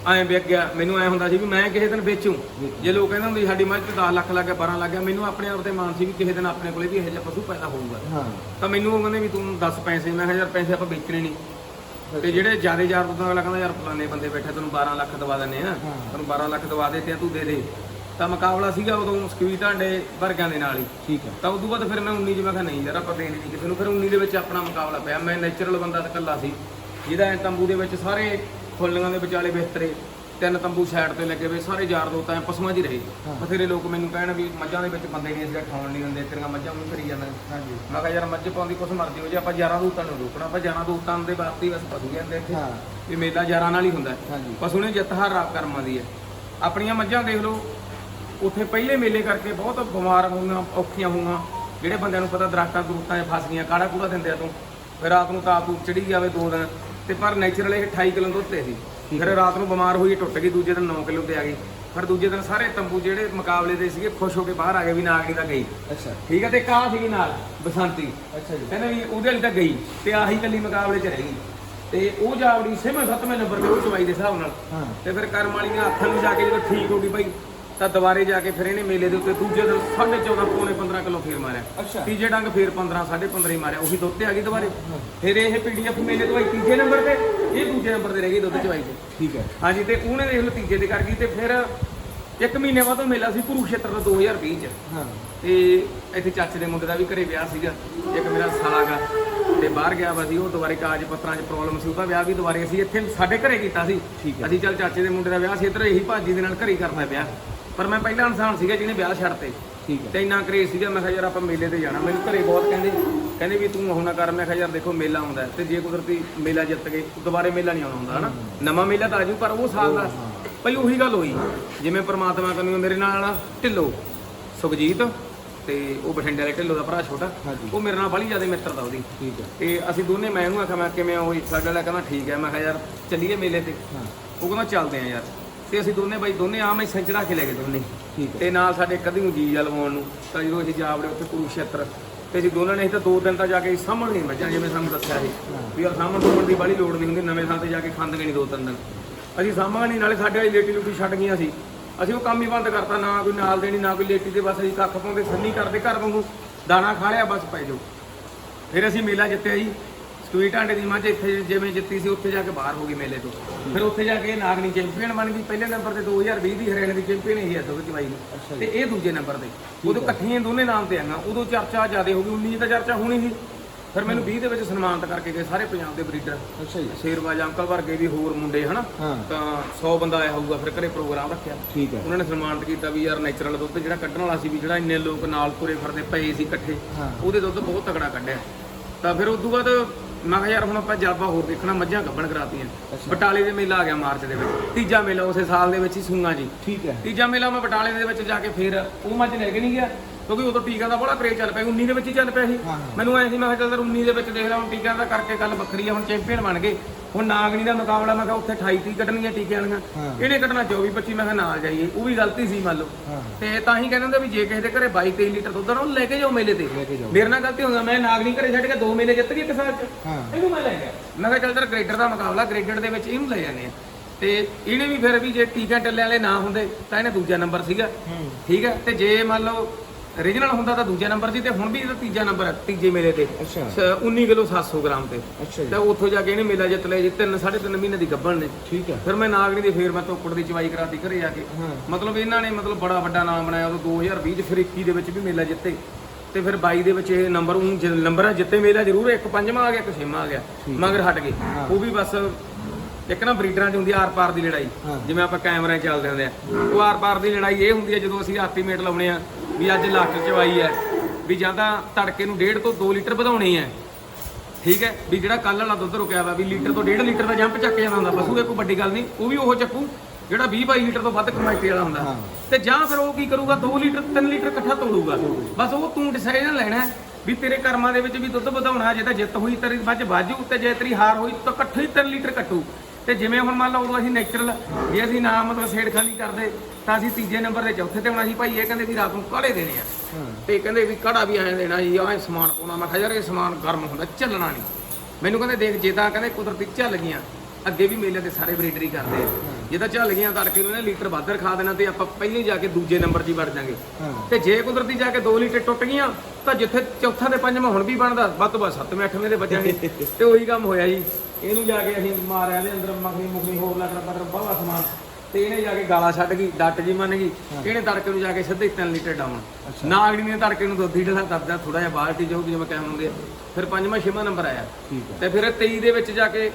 ਐਂ ਵਿਕ ਗਿਆ ਮੈਨੂੰ ਐ ਹੁੰਦਾ ਸੀ ਵੀ ਮੈਂ ਕਿਸੇ ਦਿਨ ਵੇਚੂ। ਜੇ ਲੋਕ ਕਹਿੰਦੇ ਹੁੰਦੇ ਸੀ ਸਾਡੀ ਮੱਝ ਤੇ 10 ਲੱਖ ਲੱਗ ਗਿਆ 12 ਲੱਗ ਗਿਆ ਮੈਨੂੰ ਆਪਣੇ ਆਪ ਤੇ ਮਾਣ ਸੀ ਵੀ ਕਿਸੇ ਦਿਨ ਆਪਣੇ ਕੋਲੇ ਵੀ ਇਹੋ ਜਿਹਾ ਪਸ਼ੂ ਪੈਦਾ ਹੋਊਗਾ। ਤਾਂ ਮੈਨੂੰ ਉਹ ਕਹਿੰਦੇ ਵੀ ਤੂੰ 10 ਪੈਸੇ ਮੈਂ ਕਿਹਾ ਯਾਰ ਪੈਸੇ ਆਪਾਂ ਵੇਚਣੇ ਨਹੀਂ। ਤੇ ਜਿਹੜੇ ਜ਼ਿਆਦਾ ਯਾਰ ਤੋਂ ਅਗਲਾ ਕਹਿੰਦਾ ਯਾਰ ਫਲਾਣੇ ਬੰਦੇ ਬੈਠੇ ਤੈਨੂੰ 12 ਲੱਖ ਦਵਾ ਦਿੰਨੇ ਆ। ਤੈਨੂੰ 12 ਲੱਖ ਦਵਾ ਦੇ ਤੇ ਤੂੰ ਦੇ ਦੇ। ਤਾਂ ਮੁਕਾਬਲਾ ਸੀਗਾ ਉਦੋਂ ਸਕਵੀ ਢਾਂਡੇ ਵਰਗਾਂ ਦੇ ਨਾਲ ਹੀ। ਠੀਕ ਹੈ। ਤਾਂ ਉਦੋਂ ਬਾਅਦ ਫਿਰ ਮੈਂ 19 ਚ ਮੈਂ ਕਿਹਾ ਨਹੀਂ ਯਾਰ ਆਪਾਂ ਦੇਣੀ ਨਹੀਂ ਕਿਸੇ ਨੂੰ। ਫਿਰ 19 ਦੇ ਵਿੱਚ ਆਪਣਾ ਮੁਕਾਬਲਾ ਪਿਆ। ਮੈਂ ਨੇਚਰਲ ਬੰਦਾ ਤਾਂ ਇਕੱਲਾ ਸੀ। ਜਿਹਦਾ ਐ ਤੰਬੂ ਦੇ ਵਿੱਚ ਸਾਰੇ ਫੁੱਲੀਆਂ ਦੇ ਵਿਚਾਲੇ ਬਿਸਤਰੇ ਤਿੰਨ ਤੰਬੂ ਸਾਈਡ ਤੇ ਲੱਗੇ ਹੋਏ ਸਾਰੇ ਯਾਰ ਦੋ ਤਾਂ ਐਂ ਪਸ਼ੂਆਂ 'ਚ ਹੀ ਰਹੇ। ਬਥੇਰੇ ਲੋਕ ਮੈਨੂੰ ਕਹਿਣ ਵੀ ਮੱਝਾਂ ਦੇ ਵਿੱਚ ਬੰਦੇ ਨਹੀਂ ਸੀਗਾ ਖਾਣ ਨਹੀਂ ਦਿੰਦੇ ਤੇਰੀਆਂ ਮੱਝਾਂ ਨੂੰ ਕਰੀ ਜਾਂਦੇ ਹਾਂਜੀ। ਮੈਂ ਕਿਹਾ ਯਾਰ ਮੱਝ ਪਾਉਂਦੀ ਕੁਛ ਮਰਜ਼ੀ ਹੋ ਜੇ ਆਪਾਂ 11 ਦੂਤਾਂ ਨੂੰ ਰੋਕਣਾ। ਆਪਾਂ 11 ਦੂਤਾਂ ਦੇ ਬਾਤੀ ਬਸ ਪਸ਼ੂ ਜਾਂਦੇ ਇੱਥੇ। ਹਾਂ। ਵੀ ਮੇਲਾ 11 ਨਾਲ ਹੀ ਹੁੰਦਾ। ਪਸ਼ੂ ਨੇ ਜਿੱਤ ਹਾਰ ਕਰਮਾਂ ਦੀ ਹੈ। ਆਪਣੀਆਂ ਮੱਝਾਂ ਦੇਖ ਲਓ ਉੱਥੇ ਪਹਿਲੇ ਮੇਲੇ ਕਰਕੇ ਬਹੁਤ ਬਿਮਾਰ ਹੋਈਆਂ ਔਖੀਆਂ ਹੋਈਆਂ ਜਿਹੜੇ ਬੰਦਿਆਂ ਨੂੰ ਪਤਾ ਦਰਖਤਾਂ ਦਰੂਤਾਂ 'ਚ ਫਸ ਗਈਆਂ ਕਾੜਾ ਕੂੜਾ ਦਿੰਦੇ ਆ ਤੂੰ? ਫਿਰ ਰਾਤ ਨੂੰ ਤਾਪ ਤੂਪ ਚੜੀ ਜਾਵੇ ਦੋ ਦਿਨ। ਤੇ ਪਰ ਨੇਚਰਲ ਇਹ 28 ਕਿਲੋ ਦੁੱਧ ਤੇ ਸੀ। ਫਿਰ ਰਾਤ ਨੂੰ ਬਿਮਾਰ ਹੋਈ ਟੁੱਟ ਗਈ ਦੂਜੇ ਦਿਨ 9 ਕਿਲੋ ਤੇ ਆ ਗਈ। ਫਿਰ ਦੂਜੇ ਦਿਨ ਸਾਰੇ ਤੰਬੂ ਜਿਹੜੇ ਮੁਕਾਬਲੇ ਦੇ ਸੀਗੇ ਖੁਸ਼ ਹੋ ਕੇ ਬਾਹਰ ਆ ਗਏ ਵੀ ਨਾਗਣੀ ਤਾਂ ਗਈ। ਅੱਛਾ। ਠੀਕ ਹੈ ਤੇ ਕਾਹ ਸੀਗੀ ਨਾਲ ਬਸੰਤੀ। ਅੱਛਾ ਜੀ। ਕਹਿੰਦੇ ਵੀ ਉਹਦੇ ਵਾਲੀ ਤਾਂ ਗਈ ਤੇ ਆਹੀ ਕੱਲੀ ਮੁਕਾਬਲੇ 'ਚ ਰਹਿ। ਗਈ ਤੇ ਉਹ ਜਾਵੜੀ ਛੇਵੇਂ ਸੱਤਵੇਂ ਨੰਬਰ ਤੇ ਉਹ ਚਵਾਈ ਦੇ ਹਿਸਾਬ ਨਾਲ। ਹਾਂ। ਤੇ ਫਿਰ ਕਰਮ ਵਾਲੀ ਨੇ ਹੱਥਾਂ ਨੂੰ ਜਾ ਕੇ ਜਦੋਂ ਠੀਕ ਹੋ ਗਈ ਭਾਈ ਤਾਂ ਦੁਬਾਰੇ ਜਾ ਕੇ ਫਿਰ ਇਹਨੇ ਮੇਲੇ ਦੇ ਉੱਤੇ ਦੂਜੇ ਦਿਨ 14.5 ਪੌਣੇ 15 ਕਿਲੋ ਫੇਰ ਮਾਰਿਆ। ਅੱਛਾ। ਤੀਜੇ ਡੰਗ ਫੇਰ 15 15.5 ਹੀ ਮਾਰਿਆ। ਉਹੀ ਦੁੱਧ ਤੇ ਆ ਗਈ ਦੁਬਾਰੇ। ਫਿਰ ਇਹ ਪੀਡੀਐਫ ਮੇਲੇ ਤੋਂ ਆਈ ਤੀਜੇ ਨੰਬਰ ਤੇ। ਇਹ ਦੂਜੇ ਨੰਬਰ ਤੇ ਰਹਿ ਗਈ ਦੁੱਧ ਚਵਾਈ ਤੇ ਠੀਕ ਹੈ। ਹਾਂਜੀ ਤੇ ਉਹਨੇ ਦੇਖ ਲਓ ਤੀਜੇ ਤੇ ਕਰ ਗਈ ਤੇ ਫਿਰ ਇੱਕ ਮਹੀਨੇ ਬਾਅਦ ਉਹ ਮੇਲਾ ਸੀ ਕੁਰੂਖੇਤਰ ਦਾ 2020 ਚ। ਹਾਂ। ਤੇ ਇੱਥੇ ਚਾਚੇ ਦੇ ਮੁੰਡੇ ਦਾ ਵੀ ਘਰੇ ਵਿਆਹ ਸੀਗਾ। ਇੱਕ ਮੇਰਾ ਸਾਲਾ ਗਾ ਤੇ ਬਾਹਰ ਗਿਆ ਵਾ ਸੀ ਉਹ ਦੁਬਾਰੇ ਕਾਗਜ਼ ਪੱਤਰਾਂ 'ਚ ਪ੍ਰੋਬਲਮ ਸੀ ਉਹਦਾ ਵਿਆਹ ਵੀ ਦੁਬਾਰੇ ਅਸੀਂ ਇੱਥੇ ਸਾਡੇ ਘਰੇ ਕੀਤਾ ਸੀ। ਅਸੀਂ ਚੱਲ ਚਾਚੇ ਦੇ ਮੁੰਡੇ ਦਾ ਵਿਆਹ ਸੀ ਇੱਧਰ ਇਹੀ ਭਾਜੀ ਦੇ ਨਾਲ ਘਰੇ ਕਰਨਾ ਵਿਆਹ ਪਰ ਮੈਂ ਪਹਿਲਾ ਇਨਸਾਨ ਸੀਗਾ ਜਿਹਨੇ ਵਿਆਹ ਛੱਡਤੇ। ਠੀਕ ਹੈ। ਤੇ ਇੰਨਾ ਕਰੇਜ਼ ਸੀਗਾ ਮੈਂ ਕਿਹਾ ਯਾਰ ਆਪਾਂ ਮੇਲੇ ਤੇ ਜਾਣਾ। ਮੈਨੂੰ ਘਰੇ ਬਹੁਤ ਕਹਿੰਦੇ ਕਹਿੰਦੇ ਵੀ ਤੂੰ ਉਹ ਨਾ ਕਰ। ਮੈਂ ਕਿਹਾ ਯਾਰ ਦੇਖੋ ਮੇਲਾ ਆਉਂਦਾ ਤੇ ਜੇ ਕੁਦਰਤੀ ਮੇਲਾ ਜਿੱਤ ਗਏ ਦੁਬਾਰੇ ਮੇਲਾ ਨਹੀਂ ਆਉਣਾ ਹੁੰਦਾ ਹਨਾ? ਨਵਾਂ ਮੇਲਾ ਤਾਂ ਆਜੂ ਪਰ ਉਹ ਸਾਲ ਦਾ ਭਾਈ ਉਹੀ ਗੱਲ ਹੋਈ। ਜਿਵੇਂ ਪ੍ਰਮਾਤਮਾ ਕਰਨੀ ਮੇਰੇ ਨਾਲ ਢਿੱਲੋ ਸੁਖਜੀਤ ਤੇ ਉਹ ਬਠਿੰਡੇ ਵਾਲੇ ਢਿੱਲੋ ਦਾ ਭਰਾ ਛੋਟਾ। ਉਹ ਮੇਰੇ ਨਾਲ ਬੜੀ ਜ਼ਿਆਦਾ ਮਿੱਤਰਤਾ ਉਹਦੀ। ਠੀਕ ਹੈ। ਤੇ ਅਸੀਂ ਦੋਨੇ ਮੈਂ ਉਹਨੂੰ ਆਖਿਆ ਮੈਂ ਕਿਵੇਂ ਹੋਈ ਸਾਡੇ ਵਾਲਾ ਕਹਿੰਦਾ ਠੀਕ ਹੈ। ਮੈਂ ਕਿਹਾ ਯਾਰ ਚੱਲੀਏ ਮੇਲੇ ਤੇ। ਉਹ ਕਹਿੰਦਾ ਚੱਲਦੇ ਆ ਯਾਰ। ਤੇ ਅਸੀਂ ਦੋਨੇ ਬਾਈ ਦੋਨੇ ਆਮ ਹੀ ਸੈਂਚੜਾ ਕੇ ਲੈ ਗਏ ਦੋਨੇ। ਠੀਕ ਹੈ। ਤੇ ਨਾਲ ਸਾਡੇ ਕਦੀ ਨੂੰ ਜੀ ਲਵਾਉਣ ਨੂੰ ਤਾਂ ਜਦੋਂ ਅਸੀਂ ਜਾ ਵੜੇ ਉੱਥੇ ਕੁਰੂਕਸ਼ੇਤਰ। ਤੇ ਅਸੀਂ ਦੋਨਾਂ ਨੇ ਅਸੀਂ ਤਾਂ ਦੋ ਦਿਨ ਤਾਂ ਜਾ ਕੇ ਸਾਹਮਣ ਨਹੀਂ ਮੱਝਾਂ ਜਿਵੇਂ ਸਾਨੂੰ ਦੱਸਿਆ ਸੀ ਵੀ ਉਹ ਸਾਹਮਣ ਤੋਂ ਦੀ ਬੜੀ ਲੋੜ ਨਹੀਂ ਹੁੰਦੀ ਨਵੇਂ ਸਾਲ ਤੇ ਜਾ ਕੇ ਖਾਂਦੇ ਨਹੀਂ ਦੋ ਤਿੰਨ ਦਿਨ। ਅਸੀਂ ਸਾਹਮਣੇ ਨਹੀਂ ਨਾਲੇ ਸਾਡੇ ਵਾਲੀ ਲੇਟੀ ਲੂਟੀ ਛੱਡ ਗਈਆਂ ਸੀ। ਅਸੀਂ ਉਹ ਕੰਮ ਹੀ ਬੰਦ ਕਰਤਾ ਨਾ ਕੋਈ ਨਾਲ ਦੇਣੀ ਨਾ ਕੋਈ ਲੇਟੀ ਤੇ ਬਸ ਅਸੀਂ ਕੱਖ ਪਾਉਂਦੇ ਸੰਨੀ ਕਰਦੇ ਘਰ ਵਾਂਗੂ ਦਾਣਾ ਖਾ ਲਿਆ ਬਸ ਪੈ ਜਾਓ। ਫਿਰ ਅਸੀਂ ਮੇਲਾ ਜਿੱਤਿਆ ਜੀ। ਸਟੂਈ ਢਾਂਡੇ ਦੀ ਮੱਝ ਇੱਥੇ ਜਿਵੇਂ ਜਿੱਤੀ ਸੀ ਉੱਥੇ ਜਾ ਕੇ ਬਾਹਰ ਹੋ ਗਈ ਮੇਲੇ ਤੋਂ। ਫਿਰ ਉੱਥੇ ਜਾ ਕੇ ਇਹ ਨਾਗਣੀ ਚੈਂਪੀਅਨ ਬਣ ਗਈ। ਪਹਿਲੇ ਨੰਬਰ ਤੇ 2020 ਦੀ ਹਰਿਆਣੇ ਦੀ ਚੈਂਪੀਅਨ ਹੀ ਹੈ ਦੁੱਧ ਚਵਾਈ ਅੱਛਾ ਦੀ ਤੇ ਇਹ ਦੂਜੇ ਨੰਬਰ ਤੇ। ਉਦੋਂ ਇਕੱਠੀਆਂ ਦੋਨੇ ਨਾਮ ਤੇ ਆਈਆਂ ਉਦੋਂ ਚਰਚਾ ਜ਼ਿਆਦਾ ਹੋ ਗਈ। 19 ਤਾਂ ਚਰਚਾ ਹੋਣੀ ਸੀ। ਫਿਰ ਮੈਨੂੰ 20 ਦੇ ਵਿੱਚ ਸਨਮਾਨਿਤ ਕਰਕੇ ਗਏ ਸਾਰੇ ਪੰਜਾਬ ਦੇ ਬਰੀਡਰ। ਅੱਛਾ ਜੀ। ਸ਼ੇਰਬਾਜ ਅੰਕਲ ਵਰਗੇ ਵੀ ਹੋਰ ਮੁੰਡੇ ਹਨਾ। ਤਾਂ 100 ਬੰਦਾ ਆਇਆ ਹੋਊਗਾ ਫਿਰ ਘਰੇ ਪ੍ਰੋਗਰਾਮ ਰੱਖਿਆ। ਠੀਕ ਹੈ। ਉਹਨਾਂ ਨੇ ਸਨਮਾਨਿਤ ਕੀਤਾ ਵੀ ਯਾਰ ਨੈਚੁਰਲ ਦੁੱਧ ਜਿਹੜਾ ਕੱਢਣ ਵਾਲਾ ਸੀ ਵੀ ਜਿਹੜਾ ਇੰਨੇ ਲੋਕ ਨਾਲ ਤੁਰੇ ਫਿਰਦੇ ਪਏ ਸੀ ਇਕੱਠੇ। ਉਹਦੇ ਦੁੱਧ ਬਹੁਤ ਤਕੜਾ ਕੱਢਿਆ। ਤਾਂ ਫਿਰ ਉਸ ਤੋਂ ਬਾਅਦ ਮੈਂ ਕਿਹਾ ਯਾਰ ਹੁਣ ਆਪਾਂ ਜਾਬਾ ਹੋਰ ਦੇਖਣਾ ਮੱਝਾਂ ਗੱਭਣ ਕਰਾਤੀਆਂ। ਬਟਾਲੇ ਦੇ ਮੇਲਾ ਆ ਗਿਆ ਮਾਰਚ ਦੇ ਵਿੱਚ। ਤੀਜਾ ਮੇਲਾ ਉਸੇ ਸਾਲ ਦੇ ਵਿੱਚ ਹੀ ਸੂਆਂ ਜੀ। ਠੀਕ ਹੈ। ਤੀਜਾ ਮੇਲਾ ਮੈਂ ਬਟਾਲੇ ਦੇ ਵਿੱਚ ਜਾ ਕੇ ਫਿਰ ਉਹ ਮੱਝ ਲੈ ਕੇ ਨਹੀਂ ਗਿਆ ਕਿਉਂਕਿ ਉਦੋਂ ਟੀਕਾ ਦਾ ਬੜਾ ਕਰੇਜ ਚੱਲ ਪਿਆ 19 ਦੇ ਵਿੱਚ ਹੀ ਚੱਲ ਪਿਆ ਸੀ। ਮੈਨੂੰ ਐ ਸੀ ਮੈਂ ਕਿਹਾ ਚੱਲ 19 ਦੇ ਵਿੱਚ ਦੇਖ ਲਾ ਹੁਣ ਟੀਕਿਆਂ ਦਾ ਕਰਕੇ ਗੱਲ ਵੱਖਰੀ ਆ ਹੁਣ ਚੈਂਪੀਅਨ ਬਣ ਗਏ। ਹੁਣ ਨਾਗਣੀ ਦਾ ਮੁਕਾਬਲਾ ਮੈਂ ਕਿਹਾ ਉੱਥੇ 28 30 ਕੱਢਣੀਆਂ ਟੀਕਿਆਂ ਵਾਲੀਆਂ। ਇਹਨੇ ਕੱਢਣਾ 24 25 ਮੈਂ ਕਿਹਾ ਨਾਲ ਜਾਈਏ ਉਹ ਵੀ ਗਲਤੀ ਸੀ ਮੰਨ ਲਓ। ਤੇ ਤਾਂ ਹੀ ਕਹਿੰਦੇ ਹੁੰਦੇ ਵੀ ਜੇ ਕਿਸੇ ਦੇ ਘਰੇ 22 23 ਲੀਟਰ ਦੁੱਧ ਆ ਨਾ ਉਹ ਲੈ ਕੇ ਜਾਓ ਮੇਲੇ ਤੇ। ਮੇਰੇ ਨਾਲ ਗਲਤੀ ਹੁੰਦਾ ਮੈਂ ਨਾਗਣੀ ਘਰੇ ਛੱਡ ਕੇ ਦੋ ਮੇਲੇ ਜਿੱਤ ਗਈ ਇੱਕ ਸਾਲ ਚ। ਇਹਨੂੰ ਮੈਂ ਲੈ ਗਿਆ। ਮੈਂ ਕਿਹਾ ਚੱਲ ਤੇਰਾ ਗ੍ਰੇਡਰ ਦਾ ਮੁਕਾਬਲਾ ਗ੍ਰੇਡਰ ਦੇ ਵਿੱਚ ਇਹਨੂੰ ਲੈ ਜਾਂਦੇ ਆ। ਤੇ ਇਹਨੇ ਵੀ ਫਿਰ ਵੀ ਜੇ ਟੀਕਾ ਟੱਲੇ ਵਾਲੇ ਨਾ ਹੁੰਦੇ ਤਾਂ ਇਹਨੇ ਦੂਜਾ ਨੰਬਰ ਸੀਗਾ। ਠੀਕ ਹੈ ਤੇ ਜੇ ਮੰਨ ਲਓ ਰੀਜਨਲ ਹੁੰਦਾ ਤਾਂ ਦੂਜਾ ਨੰਬਰ ਸੀ ਤੇ ਹੁਣ ਵੀ ਇਹਦਾ ਤੀਜਾ ਨੰਬਰ ਹੈ ਤੀਜੇ ਮੇਲੇ ਤੇ। ਅੱਛਾ। ਸ- 19 ਕਿਲੋ 700 ਗ੍ਰਾਮ ਤੇ। ਅੱਛਾ ਤੇ ਜੀ ਉੱਥੋਂ ਜਾ ਕੇ ਇਹਨੇ ਮੇਲਾ ਜਿੱਤ ਲਿਆ ਜੀ ਤਿੰਨ ਸਾਢੇ ਤਿੰਨ ਮਹੀਨੇ ਦੀ ਗੱਭਣ ਨੇ। ਠੀਕ ਹੈ ਫਿਰ ਮੈਂ ਨਾਗਣੀ ਦੀ ਫੇਰ ਮੈਂ ਤੋਕੜ ਦੀ ਚਵਾਈ ਕਰਾਤੀ ਘਰੇ ਜਾ ਕੇ। ਹਾਂ। ਮਤਲਬ ਇਹਨਾਂ ਨੇ ਮਤਲਬ ਬੜਾ ਵੱਡਾ ਨਾਮ ਬਣਾਇਆ ਉਦੋਂ 2020 ਚ ਫਿਰ 21 ਦੇ ਵਿੱਚ ਵੀ ਮੇਲਾ ਜਿੱਤੇ। ਤੇ ਫਿਰ 22 ਦੇ ਵਿੱਚ ਇਹ ਨੰਬਰ ਉਹ ਨੰਬਰ ਆ ਜਿੱਤੇ ਮੇਲਾ ਜ਼ਰੂਰ ਇੱਕ ਪੰਜਵਾਂ ਆ ਗਿਆ ਇੱਕ ਛੇਵਾਂ ਆ ਗਿਆ। ਮਗਰ ਹਟ ਗਏ। ਉਹ ਵੀ ਬਸ ਇੱਕ ਨਾ ਬਰੀਡਰਾਂ 'ਚ ਹੁੰਦੀ ਆ ਆਰ ਪਾਰ ਦੀ ਲੜਾਈ। ਹਾਂ। ਜਿਵੇਂ ਆਪਾਂ ਕੈਮਰੇ ਚੱਲਦੇ ਹੁੰਦੇ ਆ। ਉਹ ਆਰ ਪਾਰ ਦੀ ਲੜਾਈ ਇਹ ਹੁੰਦੀ ਹੈ ਜਦੋਂ ਅਸੀਂ ਆਰਟੀਮੇਟ ਲਾਉਣੇ ਆ ਵੀ ਅੱਜ ਲੱਖ ਚਵਾਈ ਹੈ ਵੀ ਜਾਂ ਤਾਂ ਤੜਕੇ ਨੂੰ 1.5 ਤੋਂ 2 ਲੀਟਰ ਵਧਾਉਣੇ ਆ ਠੀਕ ਹੈ ਵੀ ਜਿਹੜਾ ਕੱਲ ਵਾਲਾ ਦੁੱਧ ਰੁਕਿਆ ਵਾ ਵੀ ਲੀਟਰ ਤੋਂ 1.5 ਲੀਟਰ ਦਾ ਜੰਪ ਚੱਕ ਜਾਂਦਾ ਹੁੰਦਾ ਪਸ਼ੂ ਇਹ ਕੋਈ ਵੱਡੀ ਗੱਲ ਨਹੀਂ ਉਹ ਵੀ ਉਹ ਚੱਕੂ ਜਿਹੜਾ 20 22 ਲੀਟਰ ਤੋਂ ਵੱਧ ਕਮਾਈਟੀ ਵਾਲਾ ਹੁੰਦਾ। ਹਾਂ। ਤੇ ਜਾਂ ਫਿਰ ਉਹ ਕੀ ਕਰੂਗਾ 2 ਲੀਟਰ 3 ਲੀਟਰ ਇਕੱਠਾ ਤੋੜੂਗਾ। ਬਸ ਉਹ ਤੂੰ ਡਿਸੀਜਨ ਲੈਣਾ ਹੈ ਵੀ ਤੇਰੇ ਕਰਮਾਂ ਦੇ ਵਿੱਚ ਵੀ ਦੁੱਧ ਵਧਾਉਣਾ ਜੇ ਤਾਂ ਜਿੱਤ ਹੋਈ ਤੇਰੀ ਮੱਝ ਬਾਜੂ ਤੇ ਜੇ ਤੇਰੀ ਹਾਰ ਹੋਈ ਤਾਂ ਇਕੱਠੇ ਹੀ 3 ਲੀਟਰ ਕੱਟੂ। ਤੇ ਜਿਵੇਂ ਹੁਣ ਮੰਨ ਲਓ ਉਦੋਂ ਅਸੀਂ ਨੈਚੁਰਲ ਜੇ ਅਸੀਂ ਨਾ ਮਤਲਬ ਸੇੜ ਖਾਲੀ ਕਰਦੇ ਤਾਂ ਅਸੀਂ ਤੀਜੇ ਨੰਬਰ ਦੇ ਚੌਥੇ ਤੇ ਹੋਣਾ ਸੀ ਭਾਈ ਇਹ ਕਹਿੰਦੇ ਵੀ ਰਾਤ ਨੂੰ ਕਾਲੇ ਦੇਣੇ ਆ। ਤੇ ਕਹਿੰਦੇ ਵੀ ਕੜਾ ਵੀ ਐਂ ਦੇਣਾ ਜੀ ਐਂ ਸਮਾਨ ਪਾਉਣਾ। ਮੈਂ ਕਿਹਾ ਯਾਰ ਇਹ ਸਮਾਨ ਗਰਮ ਹੁੰਦਾ ਚੱਲਣਾ ਨਹੀਂ। ਮੈਨੂੰ ਕਹਿੰਦੇ ਦੇਖ ਜੇ ਤਾਂ ਕਹਿੰਦੇ ਕੁਦਰਤੀ ਝੱਲ ਗਈਆਂ ਅੱਗੇ ਵੀ ਮੇਲੇ ਤੇ ਸਾਰੇ ਬਰੀਡਰੀ ਕਰਦੇ ਆ। ਜੇ ਤਾਂ ਝੱਲ ਗਈਆਂ ਤੜਕੇ ਨੂੰ ਇਹਨੇ ਲੀਟਰ ਵੱਧ ਰਖਾ ਦੇਣਾ ਤੇ ਆਪਾਂ ਪਹਿਲੇ ਜਾ ਕੇ ਦੂਜੇ ਨੰਬਰ 'ਚ ਹੀ ਵੜ ਜਾਾਂਗੇ। ਤੇ ਜੇ ਕੁਦਰਤੀ ਜਾ ਕੇ 2 ਲੀਟਰ ਟੁੱਟ ਗਈਆਂ ਤਾਂ ਜਿੱਥੇ ਚੌਥਾ ਤੇ ਪੰਜਵਾਂ ਹੁਣ ਵੀ ਬਣਦਾ ਵੱਧ ਤੋਂ ਵੱਧ 7ਵੇਂ 8ਵੇਂ ਦੇ ਵੱਜਾਂਗੇ। (laughs) ਤੇ ਉਹੀ ਕੰਮ ਹੋਇਆ ਜੀ। ਇਹਨੂੰ ਜਾ ਕੇ ਅਸੀਂ ਮਾਰਿਆ ਦੇ ਅੰਦਰ ਮਖਣੀ ਮੁਖਣੀ ਹੋਰ ਲੱਗ ਬਟਰ ਬਾਵਾ ਸਮਾਨ। ਤੇ ਇਹਨੇ ਜਾ ਕੇ ਗਾਲਾਂ ਛੱਡ ਗਈ ਡੱਟ ਜੀ ਮੰਨ ਗਈ। ਇਹਨੇ ਤੜਕੇ ਨੂੰ ਜਾ ਕੇ ਸਿੱਧੇ 3 ਲੀਟਰ ਡਾਉਣ ਨਾ ਅਗਲੀ ਨੇ ਤੜਕੇ ਨੂੰ ਦੁੱਧ ਹੀ ਢਲਾ ਦੱਬਦਾ ਥੋੜਾ ਜਿਹਾ ਬਾਲਟੀ ਜਾਊਗੀ ਜਿਵੇਂ ਕਹਿ ਹੁੰਦੇ ਆ। ਫਿਰ ਪੰਜਵਾਂ ਛੇਵਾਂ ਨੰਬਰ ਆਇਆ। ਹੈ ਤੇ ਫਿਰ ਇਹ 23 ਦੇ ਵਿੱਚ ਜਾ ਕੇ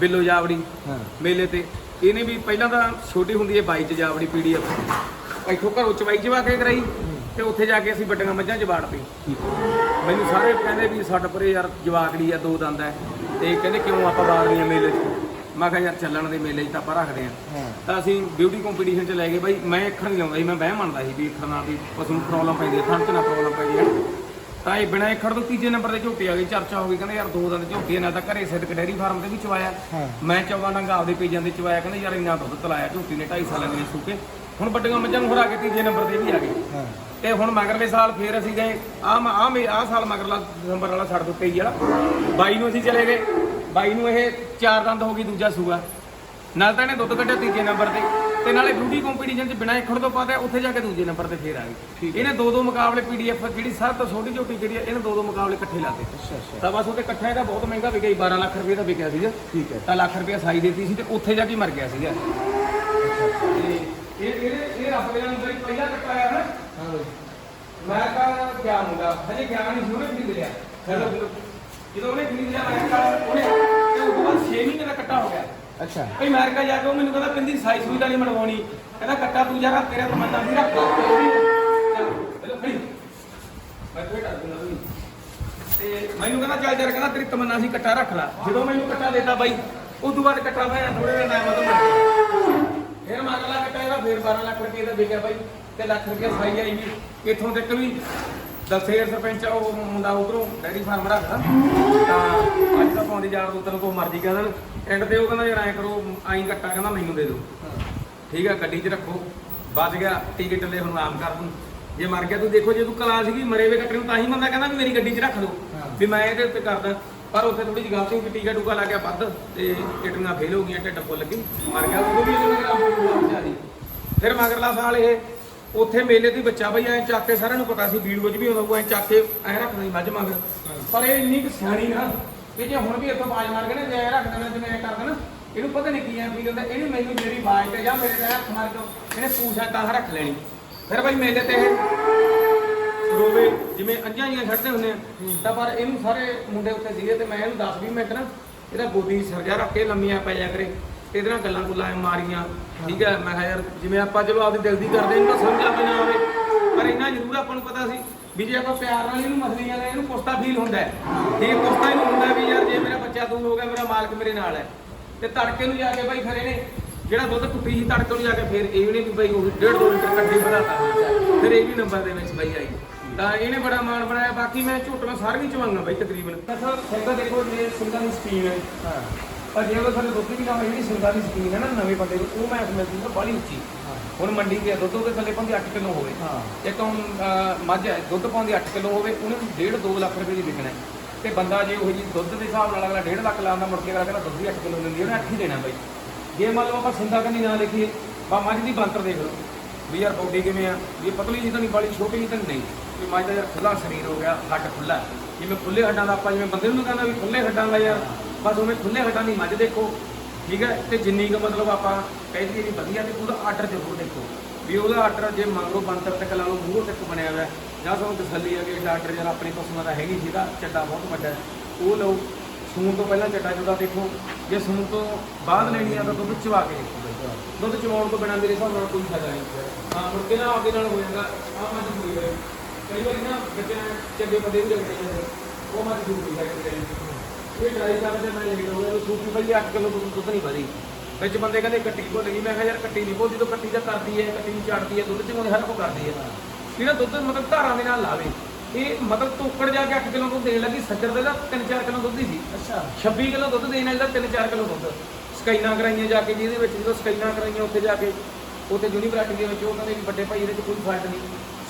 ਬਿੱਲੋ ਜਾਵੜੀ ਹਾਂ। ਮੇਲੇ ਤੇ। ਇਹਨੇ ਵੀ ਪਹਿਲਾਂ ਤਾਂ ਛੋਟੀ ਹੁੰਦੀ ਹੈ 22 ਚ ਜਾਵੜੀ ਪੀਡੀਐਫ ਇੱਥੋਂ ਘਰੋਂ ਚਵਾਈ ਚਵਾ ਕੇ ਕਰਾਈ ਤੇ ਉੱਥੇ ਜਾ ਕੇ ਅਸੀਂ ਵੱਡੀਆਂ ਮੱਝਾਂ ਠੀਕ ਹੈ ਮੈਨੂੰ ਸਾਰੇ ਕਹਿੰਦੇ ਵੀ ਛੱਡ ਪਰੇ ਯਾਰ ਜਵਾਕੜੀ ਆ ਦੋ ਦੰਦ ਐ ਤੇ ਕਹਿੰਦੇ ਕਿਉਂ ਆਪਾਂ ਬਾੜਦੀਆਂ ਮੇਲੇ 'ਚ? ਮੈਂ ਕਿਹਾ ਯਾਰ ਚੱਲਣ ਦੇ ਮੇਲੇ 'ਚ ਤਾਂ ਆਪਾਂ ਰੱਖਦੇ ਆ ਤਾਂ ਅਸੀਂ ਬਿਊਟੀ ਕੰਪੀਟੀਸ਼ਨ 'ਚ ਲੈ ਗਏ ਬਾਈ। ਮੈਂ ਅੱਖਾਂ ਨਹੀਂ ਲਾਉਂਦਾ ਸੀ ਮੈਂ ਵਹਿ ਮੰਨਦਾ ਸੀ ਵੀ ਅੱਖਾਂ ਨਾਲ ਵੀ ਪਸ਼ੂ ਨੂੰ ਪ੍ਰੋਬਲਮ ਪੈਂਦੀ ਹੈ ਥਣ 'ਚ ਨਾ ਪ੍ਰੋਬਲਮ ਪੈਂਦੀ ਹੈ ਤਾਂ ਇਹ ਬਿਨਾਂ ਅੱਖਰ ਤੋਂ ਤੀਜੇ ਨੰਬਰ ਤੇ ਝੋਟੀ ਆ ਗਈ ਚਰਚਾ ਹੋ ਗਈ ਕਹਿੰਦੇ ਯਾਰ ਦੋ ਦੰਦ ਝੋਟੀ ਨਾਲ ਤਾਂ ਘਰੇ ਸਿੱਧਕ ਡੈਰੀ ਫਾਰਮ ਤੇ ਵੀ ਚਵਾਇਆ। ਮੈਂ 14 ਡੰਗ ਆਪਦੇ ਪੇਜਾਂ ਦੇ ਚਵਾਇਆ ਕਹਿੰਦੇ ਯਾਰ ਇੰਨਾ ਦੁੱਧ ਤਲਾਇਆ ਝੋਟੀ ਨੇ 2.5 ਸਾਲਾਂ ਦੇ ਸੂਕੇ। ਹੁਣ ਵੱਡੀਆਂ ਮੱਝਾਂ ਨੂੰ ਹਰਾ ਕੇ ਤੀਜੇ ਨੰਬਰ ਤੇ ਵੀ ਆ ਗਏ। ਤੇ ਹੁਣ ਮਗਰਲੇ ਸਾਲ ਫੇਰ ਅਸੀਂ ਗਏ ਆ ਆ ਆ ਸਾਲ ਮਗਰਲਾ ਦਸੰਬਰ ਵਾਲਾ ਛੱਡ ਦਿੱਤੇ ਹੀ ਵਾਲਾ। 22 ਨੂੰ ਅਸੀਂ ਚਲੇ ਗਏ। 22 ਨੂੰ ਇਹ ਚਾਰ ਦੰਦ ਹੋ ਗਈ ਦੂਜਾ ਸੂਆ। ਨਾਲ ਤਾਂ ਇਹਨੇ ਦੁੱਧ ਕੱਢਿਆ ਤੀਜੇ ਨੰਬਰ ਤੇ। ਤੇ ਨਾਲੇ ਬਿਊਟੀ ਕੰਪੀਟੀਸ਼ਨ 'ਚ ਬਿਨਾਂ ਇਖੜ ਤੋਂ ਪਾਤਾ ਉੱਥੇ ਜਾ ਕੇ ਦੂਜੇ ਨੰਬਰ ਤੇ ਫੇਰ ਆ ਗਈ। ਇਹਨੇ ਦੋ ਦੋ ਮੁਕਾਬਲੇ ਪੀਡੀਐਫ ਜਿਹੜੀ ਸਭ ਤੋਂ ਛੋਟੀ ਝੋਟੀ ਜਿਹੜੀ ਇਹਨੇ ਦੋ ਦੋ ਮੁਕਾਬਲੇ ਇਕੱਠੇ ਲਾਤੇ। ਅੱਛਾ ਅੱਛਾ। ਤਾਂ ਬਸ ਉਹਦੇ ਇਕੱਠਾ ਇਹਦਾ ਬਹੁਤ ਮਹਿੰਗਾ ਵਿਕਿਆ ਸੀ 12 ਲੱਖ ਰੁਪਏ ਦਾ ਵਿਕਿਆ ਸੀਗਾ। ਠੀਕ ਹੈ। ਤਾਂ ਲੱਖ ਰੁਪਏ ਸਾਈ ਦਿੱਤੀ ਸੀ ਤੇ ਉੱਥੇ ਜਾ ਕੇ ਮਰ ਗਿਆ ਸੀਗਾ। ਤੇ ਇਹ ਇਹ ਇਹ ਰੱਬ ਦੇ ਨਾਲ ਮੇਰੀ ਪਹਿਲਾ ਕੱਟਾ ਆਇਆ ਨਾ। ਹਾਂ ਬਈ। ਮੈਂ ਕਹਾ ਕਿਆ ਮੁੰਡਾ ਹਜੇ ਗਿਆ ਨਹੀਂ ਸੀ ਉਹਨੇ ਖਰੀਦ ਲਿਆ। ਹੈਲੋ ਜਦੋਂ ਉਹਨੇ ਖਰੀਦ ਲਿਆ ਮੈਂ ਕਹਾ ਉਹਨੇ ਤੇ ਉਸ ਤੋਂ ਬਾਅਦ 6 ਮਹੀਨੇ ਦਾ ਕੱਟਾ ਹੋ ਗਿਆ। ਅੱਛਾ। ਭਈ ਅਮਰੀਕਾ ਜਾ ਕੇ ਉਹ ਮੈਨੂੰ ਕਹਿੰਦਾ ਪਿੰਦੀ ਸਾਈ ਸੂਈ ਦਾ ਨਹੀਂ ਮਣਵਾਉਣੀ ਕਹਿੰਦਾ ਕੱਟਾ ਤੂੰ ਜਰਾ ਤੇਰੇ ਤਮੰਨਾ ਦੀ ਰੱਖ ਚੱਲ ਖੜੀ ਮੈਂ ਫੇਰ ਕਰ ਦੂੰਗਾ ਤੂੰ ਤੇ ਮੈਨੂੰ ਕਹਿੰਦਾ ਚੱਲ ਜਰਾ ਕਹਿੰਦਾ ਤੇਰੀ ਤਮੰਨਾ ਸੀ ਕੱਟਾ ਰੱਖ ਲੈ। ਜਦੋਂ ਮੈਨੂੰ ਕੱਟਾ ਦੇਤਾ ਬਾਈ ਉਸ ਤੋਂ ਬਾਅਦ ਕੱਟਾ ਮੈਂ ਥੋੜੇ ਜਿਹਾ ਟਾਈਮ ਗਿਆ। ਫਿਰ ਮੈਂ ਅਗਲਾ ਕੱਟਾ ਇਹਦਾ ਫਿਰ 12 ਲੱਖ ਰੁਪਏ ਦਾ ਵਿਕਿਆ ਬਾਈ ਤੇ ਲੱਖ ਰੁਪਏ ਸਾਈ ਆਈ ਵੀ ਇੱਥੋਂ ਤੱਕ ਵੀ। ਦਸੇ ਸਰਪੰਚ ਆ, ਉਹ ਮੁੰਡਾ ਉਧਰੋਂ ਡੈਰੀ ਫਾਰਮ ਰੱਖਦਾ ਤਾਂ। ਅੱਜ ਤਾਂ ਪਾਉਂਦੀ ਜਾਣ ਤੋਂ ਤੈਨੂੰ ਕੋ ਮਰਜ਼ੀ ਕਹਿ ਦੇਣ। ਐਂਡ ਤੇ ਉਹ ਕਹਿੰਦਾ ਯਾਰ ਐਂ ਕਰੋ ਆਈ ਕੱਟਾ ਕਹਿੰਦਾ ਮੈਨੂੰ ਦੇ ਦਿਓ। ਠੀਕ ਆ ਗੱਡੀ 'ਚ ਰੱਖੋ। ਬਚ ਗਿਆ ਟਿਕਟ ਲੈ ਹੁਣ ਆਰਾਮ ਕਰ ਦੂੰ ਜੇ ਮਰ ਗਿਆ ਤੂੰ ਦੇਖੋ ਜੇ ਤੂੰ ਕਲਾ ਸੀਗੀ ਮਰੇ ਵੇ ਕੱਟੇ ਨੂੰ ਤਾਂ ਹੀ ਬੰਦਾ ਕਹਿੰਦਾ ਵੀ ਮੇਰੀ ਗੱਡੀ 'ਚ ਰੱਖ ਲਓ ਹਾਂ। ਵੀ ਮੈਂ ਇਹਦੇ ਉੱਤੇ ਕਰਦਾ। ਪਰ ਉੱਥੇ ਥੋੜੀ ਜਿਹੀ ਗਲਤੀ ਕਿ ਟੀਕਾ ਟੂਕਾ ਲੱਗ ਗਿਆ ਵੱਧ ਤੇ ਕਿਟੀਆਂ ਫੇਲ ਹੋ ਗਈਆਂ ਢਿੱਡ ਫੁੱਲ ਗਈ। ਮਰ ਗਿਆ ਉਹ ਵੀ ਇਹਦੇ ਨਾਲ ਵਿਚਾਰੀ ਫਿਰ ਮਗਰਲਾ ਸਾਲ ਇਹ ਉੱਥੇ ਮੇਲੇ ਦੀ ਬੱਚਾ ਬਈ ਐ ਚੱਕ ਕੇ ਸਾਰਿਆਂ ਨੂੰ ਪਤਾ ਸੀ ਵੀਡੀਓ 'ਚ ਵੀ ਆਉਂਦਾ ਉਹ ਐ ਚੱਕ ਕੇ ਐ ਰੱਖਦੀ ਮੱਝ ਮਗਰ। ਪਰ ਇਹ ਇੰਨੀ ਕੁ ਸਿਆਣੀ ਨਾ ਕਿ ਜੇ ਹੁਣ ਵੀ ਇੱਥੋਂ ਬਾਜ ਮਾਰ ਕੇ ਨਾ ਜੇ ਐ ਰੱਖ ਦੇਣਾ, ਜਿਵੇਂ ਐ ਕਰ ਦੇਣਾ, ਇਹਨੂੰ ਪਤਾ ਨਹੀਂ ਕੀ ਐ ਵੀ ਕਹਿੰਦਾ ਇਹਨੂੰ ਮੈਨੂੰ ਮੇਰੀ ਬਾਜ ਤੇ ਜਾਂ ਮੇਰੇ ਤੇ ਹੱਥ ਮਾਰ ਕੇ ਇਹਨੇ ਪੂਛਾ ਤਾਂ ਰੱਖ ਲੈਣੀ। ਫਿਰ ਬਈ ਮੇਲੇ ਤੇ ਇਹ ਰੋਵੇ, ਜਿਵੇਂ ਅੰਜਾਂ ਜੀਆਂ ਛੱਡਦੇ ਹੁੰਦੇ ਆ, ਤਾਂ ਪਰ ਇਹਨੂੰ ਸਾਰੇ ਮੁੰਡੇ ਉੱਥੇ ਸੀਗੇ ਤੇ ਮੈਂ ਇਹਨੂੰ 10 20 ਮਿੰਟ ਨਾ, ਇਹਦਾ ਗੋਦੀ ਸਰਜਾ ਰੱਖ ਕੇ ਲੰਮੀਆਂ ਪੈ ਜਾ ਕਰੇ। ਇਹਦੇ ਨਾਲ ਗੱਲਾਂ ਗੁੱਲਾਂ ਐਂ ਮਾਰੀਆਂ। ਠੀਕ ਹੈ ਮੈਂ ਕਿਹਾ ਯਾਰ ਜਿਵੇਂ ਆਪਾਂ ਚਲੋ ਆਪਦੀ ਦਿਲ ਦੀ ਕਰਦੇ ਇਹਨੂੰ ਤਾਂ ਸਮਝ ਆਵੇ ਨਾ ਆਵੇ ਪਰ ਇੰਨਾ ਜ਼ਰੂਰ ਆਪਾਂ ਨੂੰ ਪਤਾ ਸੀ ਵੀ ਜੇ ਆਪਾਂ ਪਿਆਰ ਨਾਲ ਇਹਨੂੰ ਮਸਲੀਆਂ ਲੈ ਇਹਨੂੰ ਕੁਸਤਾ ਫੀਲ ਹੁੰਦਾ ਹੈ। ਇਹ ਕੁਸਤਾ ਇਹਨੂੰ ਹੁੰਦਾ ਵੀ ਯਾਰ ਜੇ ਮੇਰਾ ਬੱਚਾ ਦੂਰ ਹੋ ਗਿਆ ਮੇਰਾ ਮਾਲਕ ਮੇਰੇ ਨਾਲ ਹੈ। ਤੇ ਤੜਕੇ ਨੂੰ ਜਾ ਕੇ ਬਾਈ ਖਰੇ ਨੇ। ਜਿਹੜਾ ਦੁੱਧ ਟੁੱਟੀ ਸੀ ਤੜਕੇ ਨੂੰ ਜਾ ਕੇ ਫਿਰ ਇਹ ਵੀ ਨਹੀਂ ਵੀ ਬਾਈ ਉਹ ਡੇਢ ਦੋ ਲੀਟਰ ਕੱਢੀ ਵਧਾਤਾ ਫਿਰ ਇਹ ਵੀ ਨੰਬਰ ਦੇ ਵਿੱਚ ਬਾਈ ਆਈ। ਤਾਂ ਇਹਨੇ ਬੜਾ ਮਾਣ ਬਣਾਇਆ। ਬਾਕੀ ਮੈਂ ਝੋਟੀਆਂ ਸਾਰੀਆਂ ਚਵਾਂਗਾ ਬਾਈ ਤਕਰੀਬਨ। ਸਰ ਸਿੰਗਾ ਦੇਖੋ ਜੇ ਸਿੰਗਾ ਦੀ ਸਕੀਮ ਹੈ। ਹਾਂ। ਪਰ ਜੇ ਉਹ ਸਾਡੇ ਦੁੱਧ ਦੀ ਨਾ ਜਿਹੜੀ ਸਿੰਗਾ ਦੀ ਸਕੀਮ ਹੈ ਨਾ ਨਵੇਂ ਬੰਦੇ ਨੂੰ ਉਹ ਮੈਂ ਮਿਲਦੀ ਨਾ ਬੜੀ ਉੱਚੀ। ਹੁਣ ਮੰਡੀ ਦੇ ਦੁੱਧ ਉਹਦੇ ਥੱਲੇ ਪਾਉਂਦੀ 8 ਕਿਲੋ ਹੋਵੇ। ਹਾਂ। ਇੱਕ ਹੁਣ ਅਹ, ਮੱਝ ਹੈ ਦੁੱਧ ਪਾਉਂਦੀ 8 ਕਿਲੋ ਹੋਵੇ ਉਹਨੇ 1.5 2 ਲੱਖ ਰੁਪਏ ਦੀ ਵਿਕਣਾ ਹੈ। ਤੇ ਬੰਦਾ ਜੇ ਉਹ ਜੀ ਦੁੱਧ ਦੇ ਹਿਸਾਬ ਨਾਲ ਅਗਲਾ 1.5 ਲੱਖ ਲਾਉਂਦਾ ਮੁੜ ਕੇ ਅਗਲਾ ਕਹਿੰਦਾ ਦੁੱਧ ਵੀ 8 ਕਿਲੋ ਦਿੰਦੀ ਹੈ, ਉਹਨੇ 8 ਹੀ ਦੇਣਾ ਬਾਈ। ਜੇ ਮੰਨ ਲਓ ਆਪਾਂ ਸਿੰਦਾ ਕੰਨੀ ਨਾ ਦੇਖੀਏ ਬਾ ਮੱਝ ਦੀ ਬੰਤਰ ਦੇਖ ਲਓ। ਵੀ ਯਾਰ ਬੋਡੀ ਕਿਵੇਂ ਆ? ਵੀ ਇਹ ਪਤਲੀ ਜੀ ਤਾਂ ਨਹੀਂ ਬਾਲੀ ਛੋਟੀ ਜੀ ਤਾਂ ਨਹੀਂ। ਵੀ ਮੱਝ ਦਾ ਯਾਰ ਖੁੱਲਾ ਸਰੀਰ ਹੋ ਗਿਆ ਹੱਡ ਖੁੱਲਾ ਜਿਵੇਂ ਖੁੱਲੇ ਹੱਡਾਂ ਦਾ ਆਪਾਂ ਜਿਵੇਂ ਬੰਦੇ ਨੂੰ ਕਹਿੰਦਾ ਵੀ ਖੁੱਲੇ ਹੱਡਾਂ ਦਾ ਯਾਰ। ਬਸ ਉਵੇਂ ਖੁੱਲੇ ਹੱਡਾਂ ਦੀ ਮੱਝ ਦੇਖੋ, ਠੀਕ ਹੈ? ਤੇ ਜਿੰਨੀ ਕੁ ਮਤਲਬ ਆਪਾਂ ਕਹਿ ਦਈਏ ਵੀ ਵਧੀਆ ਤੇ ਉਹਦਾ ਆਰਡਰ ਜ਼ਰੂਰ ਦੇਖੋ। ਵੀ ਉਹਦਾ ਆਰਡਰ ਜੇ ਮੰਨ ਲਓ ਬੰਤਰ ਤੱਕ ਲਾ ਲਓ, ਮੂੰਹ ਤੱਕ ਬਣਿਆ ਹੋਇਆ, ਜਾਂ ਤੁਹਾਨੂੰ ਤਸੱਲੀ ਆ ਕਿ ਆਰਡਰ ਜਰਾ ਆਪਣੀ ਪਸੂਆਂ ਦਾ ਹੈਗੀ ਸੀਗਾ ਚੱਡਾ ਬਹੁਤ ਵੱਡਾ ਉਹ ਲਓ, ਸੂਣ ਤੋਂ ਪਹਿਲਾਂ ਚੱਡਾ ਜੁਦਾ ਦੇਖੋ, ਜੇ ਸੂਣ ਤੋਂ ਬਾਅਦ ਲੈਣੀ ਆ ਤਾਂ ਦੁੱਧ ਚਵਾ ਕੇ ਦੇਖੋ। ਬਈ। ਦੁੱਧ ਚਵਾਉਣ ਤੋਂ ਬਿਨਾਂ ਮੇਰੇ ਹਿਸਾਬ ਨਾਲ ਕੋਈ ਫਾਇਦਾ ਨਹੀਂ। ਹਾਂ ਮੁੜ ਕੇ ਨਾ ਆਪਦੇ ਨਾਲ ਹੋ ਜਾਂਦਾ, ਆਹ ਮੱਝ ਹੋਈ ਹੈ। ਕਈ ਵਾਰੀ ਨਾ ਬੱਚਿਆਂ, ਚੰਗੇ ਬੰਦੇ ਵੀ ਲੱਗਦੇ ਜਾਂਦੇ ਉਹ ਮੱਝ ਦੂਰ ਹੈ ਕਿਤੇ ਇਹ ਡਰਾਈ ਕਰਦੇ ਮੈਂ ਲੇਟ ਹੋ ਗਿਆ ਉਹ ਸੂਪੀ ਭਾਈ 8 ਕਿਲੋ ਦੁੱਧ ਨਹੀਂ ਵਧੀ ਵਿੱਚ ਬੰਦੇ ਕਹਿੰਦੇ ਕੱਟੀ ਭੁੱਲ ਗਈ ਮੈਂ ਕਿਹਾ ਯਾਰ ਕੱਟੀ ਨਹੀਂ ਭੁੱਲਦੀ ਤਾਂ ਕੱਟੀ ਤਾਂ ਕਰਦੀ ਹੈ ਕੱਟੀ ਨੂੰ ਚਾੜਦੀ ਹੈ ਦੁੱਧ ਚ ਹਰ ਕੋ ਕਰਦੀ ਹੈ ਜਿਹੜਾ ਦੁੱਧ ਮਤਲਬ ਧਾਰਾਂ ਦੇ ਨਾਲ ਲਾਵੇ ਇਹ ਮਤਲਬ ਤੋਕੜ ਜਾ ਕੇ 8 ਕਿਲੋ ਦੁੱਧ ਦੇਣ ਲੱਗੀ ਸੱਜਰ ਦੇ ਦਾ 3-4 ਕਿਲੋ ਦੁੱਧ ਹੀ ਸੀ। ਅੱਛਾ। 26 ਕਿਲੋ ਦੁੱਧ ਦੇਣ ਵਾਲਾ 3-4 ਕਿਲੋ ਦੁੱਧ। ਸਕੈਨਾਂ ਕਰਾਈਆਂ ਜਾ ਕੇ ਜਿਹਦੇ ਵਿੱਚ ਜਦੋਂ ਸਕੈਨਾਂ ਕਰਾਈਆਂ ਉੱਥੇ ਜਾ ਕੇ ਉੱਥੇ ਯੂਨੀਵਰਸਿਟੀ ਦੇ ਵਿੱਚ ਉਹ ਕਹਿੰਦੇ ਵੀ ਵੱਡੇ ਭਾਈ ਇਹਦੇ 'ਚ ਕੋਈ ਫਾਲਟ ਨਹੀਂ।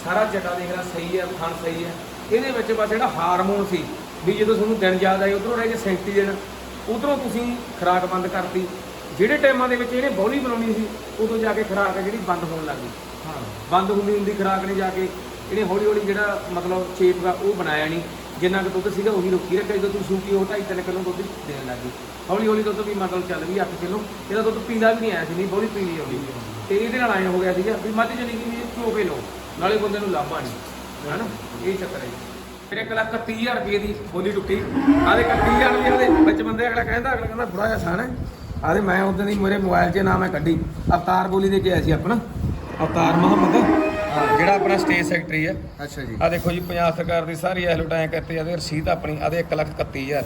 ਸਾਰਾ ਜੱਟਾ ਦੇਖ ਰਿਹਾ ਸਹੀ ਹੈ ਖਾਣ ਸਹੀ ਹੈ। ਇਹਦੇ ਵਿੱਚ ਬਸ ਜਿਹੜਾ ਹਾਰਮੋਨ ਸੀ ਵੀ ਜਦੋਂ ਤੁਹਾਨੂੰ ਦਿਨ ਯਾਦ ਆਏ ਉਧਰੋਂ ਰਹਿ ਗਏ 37 ਦਿਨ ਉਧਰੋਂ ਤੁਸੀਂ ਖੁਰਾਕ ਬੰਦ ਕਰਤੀ। ਜਿਹੜੇ ਟਾਈਮਾਂ ਦੇ ਵਿੱਚ ਇਹਨੇ ਬੌਲੀ ਬਣਾਉਣੀ ਸੀ ਉਦੋਂ ਜਾ ਕੇ ਖੁਰਾਕ ਜਿਹੜੀ ਬੰਦ ਹੋਣ ਲੱਗ ਗਈ। ਹਾਂ। ਬੰਦ ਹੁੰਦੀ ਹੁੰਦੀ ਖੁਰਾਕ ਨੇ ਜਾ ਕੇ ਇਹਨੇ ਹੌਲੀ ਹੌਲੀ ਜਿਹੜਾ ਮਤਲਬ ਚੇਪ ਦਾ ਉਹ ਬਣਾਇਆ ਨਹੀਂ ਜਿੰਨਾ ਕੁ ਦੁੱਧ ਸੀਗਾ ਉਹੀ ਰੋਕੀ ਰੱਖਿਆ। ਜਦੋਂ ਤੂੰ ਸੂਕੀ ਉਹ ਢਾਈ ਤਿੰਨ ਕਿਲੋ ਦੁੱਧ ਦੇਣ ਲੱਗੀ ਹੌਲੀ ਹੌਲੀ ਦੁੱਧ ਵੀ ਮਤਲਬ ਚੱਲ ਵੀ 8 ਕਿਲੋ। ਇਹਦਾ ਦੁੱਧ ਪੀਂਦਾ ਵੀ ਨਹੀਂ ਆਇਆ ਸੀ ਨਹੀਂ ਬੋਲੀ ਪੀਣੀ ਆਉਂਦੀ ਤੇ ਇਹਦੇ ਨਾਲ ਆਇਆ ਹੋ ਗਿਆ ਸੀਗਾ ਵੀ ਮੱਝ ਜਣੀ ਕਿ ਵੀ ਚੋਕੇ ਲੋ ਨਾਲੇ ਬੰਦੇ ਨੂੰ ਲਾਭਾ ਨਹੀਂ ਹੈਨਾ? ਇਹ ਚੱਕਰ ਹੈ ਇੱਕ ਲੱਖ 31000 ਰੁਪਏ ਦੀ ਬੋਲੀ ਟੁੱਟੀ। ਆਦੇ 31000 ਰੁਪਏ ਦੇ ਵਿੱਚ ਬੰਦੇ ਅਗਲਾ ਕਹਿੰਦਾ ਅਗਲਾ ਕਹਿੰਦਾ ਬੁਰਾ ਜਿਹਾ ਸਾਨ ਹੈ। ਆਦੇ ਮੈਂ ਉਦੋਂ ਦੀ ਮੇਰੇ ਮੋਬਾਈਲ 'ਚ ਨਾਮ ਹੈ ਕੱਢੀ। ਅਵਤਾਰ ਬੋਲੀ ਦੇ ਆਇਆ ਸੀ ਆਪਣਾ ਅਵਤਾਰ ਮੁਹੰਮਦ ਜਿਹੜਾ ਆਪਣਾ ਸਟੇਜ ਸੈਕਟਰੀ ਹੈ। ਅੱਛਾ ਜੀ। ਆ ਦੇਖੋ ਜੀ ਪੰਜਾਬ ਸਰਕਾਰ ਦੀ ਸਾਰੀ ਐਲੋਟ ਐ ਕਰਤੀ ਆਦੇ ਰਸੀਦ ਆਪਣੀ ਆਦੇ 131000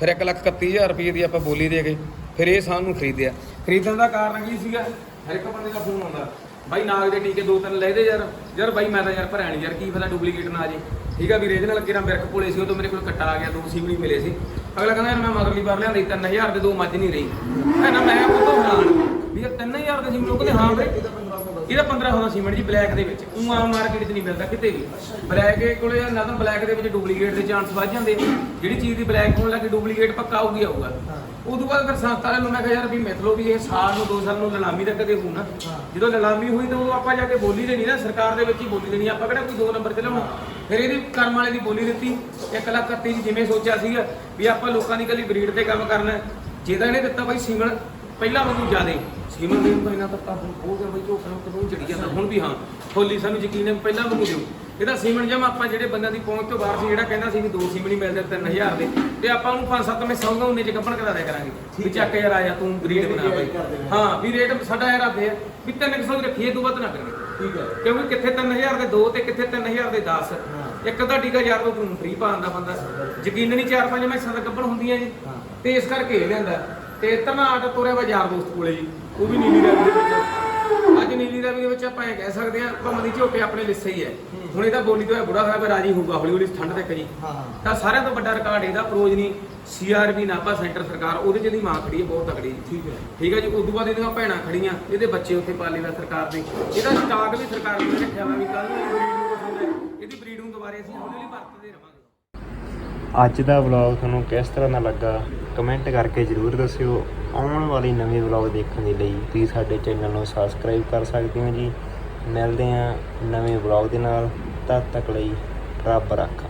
ਫਿਰ 131000 ਰੁਪਏ ਦੀ ਆਪਾਂ ਬੋਲੀ ਦੇ ਗਏ ਫਿਰ ਇਹ ਸਾਨੂੰ ਖਰੀਦਿਆ। ਖਰੀਦਣ ਦਾ ਕਾਰਨ ਕੀ ਸੀਗਾ? ਹਰ ਇੱਕ ਬੰਦੇ ਦਾ ਫੋਨ ਆਉਂਦਾ। ਬਾਈ ਨਾਗ ਦੇ ਟੀਕੇ ਦੋ ਤਿੰਨ ਲੈ ਦੇ ਯਾਰ। ਯਾਰ ਬਾਈ ਮੈਂ ਤਾਂ ਯਾਰ ਭਰਿਆ ਨੀ ਯਾਰ, ਕੀ ਪਤਾ ਡੁਪਲੀਕੇਟ ਨਾ ਆ ਜੇ। ਠੀਕ ਆ ਵੀ ਰੀਜਨਲ ਕਿਰਾਂ ਬਿਰਖ ਕੋਲੇ ਸੀ, ਉਹ ਤੋਂ ਮੇਰੇ ਕੋਲ ਕੱਟਾ ਆ ਗਿਆ, ਦੋ ਸੀਵੜੀ ਮਿਲੇ ਸੀ। ਅਗਲਾ ਕਹਿੰਦਾ, ਯਾਰ ਮੈਂ ਮਗਰਲੀ ਵਾਰ ਲਿਆਂਦੀ 3000 ਦੇ ਦੋ ਮੱਝ ਨਹੀਂ ਰਹੀ। ਮੈਂ ਨਾ ਮੈਂ ਉਹ ਤੋਂ ਹੈਰਾਨ ਵੀ ਇਹ 3000 ਦੇ ਸੀਮੈਂਟ ਉਹ ਕਹਿੰਦੇ ਹਾਂ ਬਈ। ਇਹਦਾ 1500 ਦਾ ਸੀਮੈਂਟ ਜੀ ਬਲੈਕ ਦੇ ਵਿੱਚ। ਉਹ ਆਮ ਮਾਰਕੀਟ 'ਚ ਨਹੀਂ ਮਿਲਦਾ ਕਿਤੇ ਵੀ। ਬਲੈਕ ਕੋਲੇ ਨਾ ਤਾਂ ਬਲੈਕ ਦੇ ਵਿੱਚ ਡੁਪਲੀਕੇਟ ਦੇ ਚਾਂਸ ਵੱਧ ਜਾਂਦੇ ਜਿਹੜੀ ਚੀਜ਼ ਦੀ ਬਲੈਕ ਹੋਣ ਲੱਗੀ ਡੁਪਲੀਕੇਟ ਪੱਕਾ ਆਊਗੀ ਆਊਗਾ ਉਦੋਂ ਬਾਅਦ ਫਿਰ ਸੰਸਥਾ ਵਾਲਿਆਂ ਨੂੰ ਮੈਂ ਕਿਹਾ ਯਾਰ ਵੀ ਮਿਥ ਲਓ ਵੀ ਇਹ ਸਾਲ ਨੂੰ 2 ਸਾਲ ਨੂੰ ਨਿਲਾਮੀ ਤਾਂ ਕਦੇ ਹੋਊ ਨਾ। ਜਦੋਂ ਨਿਲਾਮੀ ਹੋਈ ਤਾਂ ਉਹ ਆਪਾਂ ਜਾ ਕੇ ਬੋਲੀ ਦੇਣੀ ਨਾ ਸਰਕਾਰ ਦੇ ਵਿੱਚ ਹੀ ਬੋਲੀ ਦੇਣੀ। ਆਪਾਂ ਕਿਹੜਾ ਕੋਈ ਦੋ ਨੰਬਰ ਤੇ ਲਿਆਉਣਾ ਫਿਰ ਇਹਦੀ ਕਰਮ ਵਾਲੇ ਦੀ ਬੋਲੀ ਦਿੱਤੀ। 1 ਲੱਖ 31 ਜਿਵੇਂ ਸੋਚਿਆ ਸੀਗਾ ਵੀ ਆਪਾਂ ਲੋਕਾਂ ਦੀ ਕੱਲੀ ਬਰੀਡ ਤੇ ਕੰਮ ਕਰਨਾ। ਜਿਹਦਾ ਇਹਨੇ ਦਿੱਤਾ ਬਾਈ ਸੀਮਨ ਪਹਿਲਾਂ ਵਾਂਗੂ ਜ਼ਿਆਦੇ। ਸੀਮਨ ਦੇ ਨੂੰ ਇਹਨਾਂ ਤੱਕ ਹੁਣ ਹੋ ਗਿਆ ਬਈ ਝੋਕਾਂ ਨੂੰ ਕਦੋਂ ਚੜੀ ਜਾਂਦਾ। ਹੁਣ ਵੀ ਹਾਂ ਹੋਲੀ ਸਾਨੂੰ ਯਕੀਨ ਹੈ ਵੀ ਪਹਿਲਾਂ ਵਾਂਗੂ ਦਿਓ। ਇਹਦਾ ਸੀਮਨ ਜਮ ਆਪਾਂ ਜਿਹੜੇ ਬੰਦਿਆਂ ਦੀ ਪਹੁੰਚ ਤੋਂ ਬਾਹਰ ਸੀ ਜਿਹੜਾ ਕਹਿੰਦਾ ਸੀ ਵੀ ਦੋ ਸੀਮਨ ਹੀ ਮਿਲਦੇ 3000 ਦੇ। ਤੇ ਆਪਾਂ ਉਹਨੂੰ 5-7 ਮੈਂ ਸੌਂਗਾ ਉਹਨੇ ਚ ਗੱਪਣ ਕਰਾ ਦਿਆ ਕਰਾਂਗੇ। ਵੀ ਚੱਕ ਯਾਰ ਆਇਆ ਤੂੰ ਬਰੀਡ ਬਣਾ ਬਾਈ। ਹਾਂ ਵੀ ਰੇਟ ਸਾਡਾ ਇਹ ਰੱਖਦੇ ਆ ਵੀ 300 ਦੀ ਰੱਖੀਏ ਤੂੰ ਵੱਧ ਨਾ ਕਰੀਏ ਠੀਕ ਹੈ। ਕਿਉਂਕਿ ਕਿੱਥੇ 3000 ਦੇ ਦੋ ਤੇ ਕਿੱਥੇ 3000 ਦੇ 10 ਇੱਕ ਅੱਧਾ ਟੀਕਾ ਯਾਰ ਉਹ ਫ੍ਰੀ ਪਾਉਂਦਾ ਬੰਦਾ। ਯਕੀਨ ਨਹੀਂ ਚਾਰ ਪੰਜ ਮੈਸਾਂ ਦਾ ਹੁੰਦੀਆਂ ਜੀ। ਤੇ ਇਸ ਕਰਕੇ ਇਹ ਲੈਂਦਾ ਤੇ ਧਨਾਟ ਤੋਰਿਆ ਵਾ ਯਾਰ ਦੋਸਤ ਕੋਲੇ ਜੀ। ਉਹ ਵੀ ਨੀਲੀ ਰਵੀ ਦੇ ਵਿੱਚ ਅੱਜ ਨੀਲੀ ਰਵੀ ਦੇ ਵਿੱਚ ਆਪਾਂ ਇਹ ਕਹਿ ਸਕਦੇ ਆ ਭਮਦੀ ਝੋਟੇ ਆਪਣੇ ਲਿੱਸੇ ਹੀ ਹੈ। ਹੁਣ ਇਹਦਾ ਬੋਲੀ ਤੋਂ ਇਹ ਬੁੜਾ ਹੋਇਆ ਰਾਜੀ ਹੋਊਗਾ ਹੌਲੀ ਹੌਲੀ ਠੰਡ ਤੱਕ ਜੀ। ਹਾਂ ਹਾਂ। ਤਾਂ ਸਾਰਿਆਂ ਤੋਂ ਵੱਡਾ ਰਿਕਾਰਡ ਇਹਦਾ ਪ੍ਰੋਜਨੀ ਸੀਆਰਬੀ ਨਾਭਾ ਸੈਂਟਰ ਸਰਕਾਰ ਉਹਦੇ ਚ ਇਹਦੀ ਮਾਂ ਖੜੀ ਹੈ ਬਹੁਤ ਤਕੜੀ। ਠੀਕ ਹੈ। ਠੀਕ ਹੈ ਜੀ ਉਦੋਂ ਬਾਅਦ ਇਹਦੀਆਂ ਭੈਣਾਂ ਖੜੀਆਂ ਇਹਦੇ ਬੱਚੇ ਉੱਥੇ ਪਾਲੇ ਵਾ ਸਰਕਾਰ ਨੇ ਇਹਦਾ ਸਟਾਕ ਵੀ ਸਰਕਾਰ ਨੇ ਰੱਖਿਆ ਵਾ ਵੀ ਕੱਲ ਨੂੰ ਇਹਦੀ ਬਰੀਡ ਨੂੰ ਦੁਬਾਰੇ ਅਸੀਂ ਹੌਲੀ ਹੌਲੀ ਵਰਤਦੇ ਰਵਾਂਗੇ। ਅੱਜ ਦਾ ਵਲੌਗ ਤੁਹਾਨੂੰ ਕਿਸ ਤਰ੍ਹਾਂ ਦਾ ਲੱਗਾ ਕਮੈਂਟ ਕਰਕੇ ਜਰੂਰ ਦੱਸਿਓ। ਆਉਣ ਵਾਲੇ ਨਵੇਂ ਵਲੌਗ ਦੇਖਣ ਦੇ ਲਈ ਤੁਸੀਂ ਸਾਡੇ ਚੈਨਲ ਨੂੰ ਸਬਸਕ੍ਰਾਈਬ ਕਰ ਸਕਦੇ ਹੋ ਜੀ। ਮਿਲਦੇ ਹਾਂ ਨਵੇਂ ਵਲੌਗ ਦੇ ਨਾਲ। ਤਦ ਤੱਕ ਲਈ ਰੱਬ ਰੱਖਾ।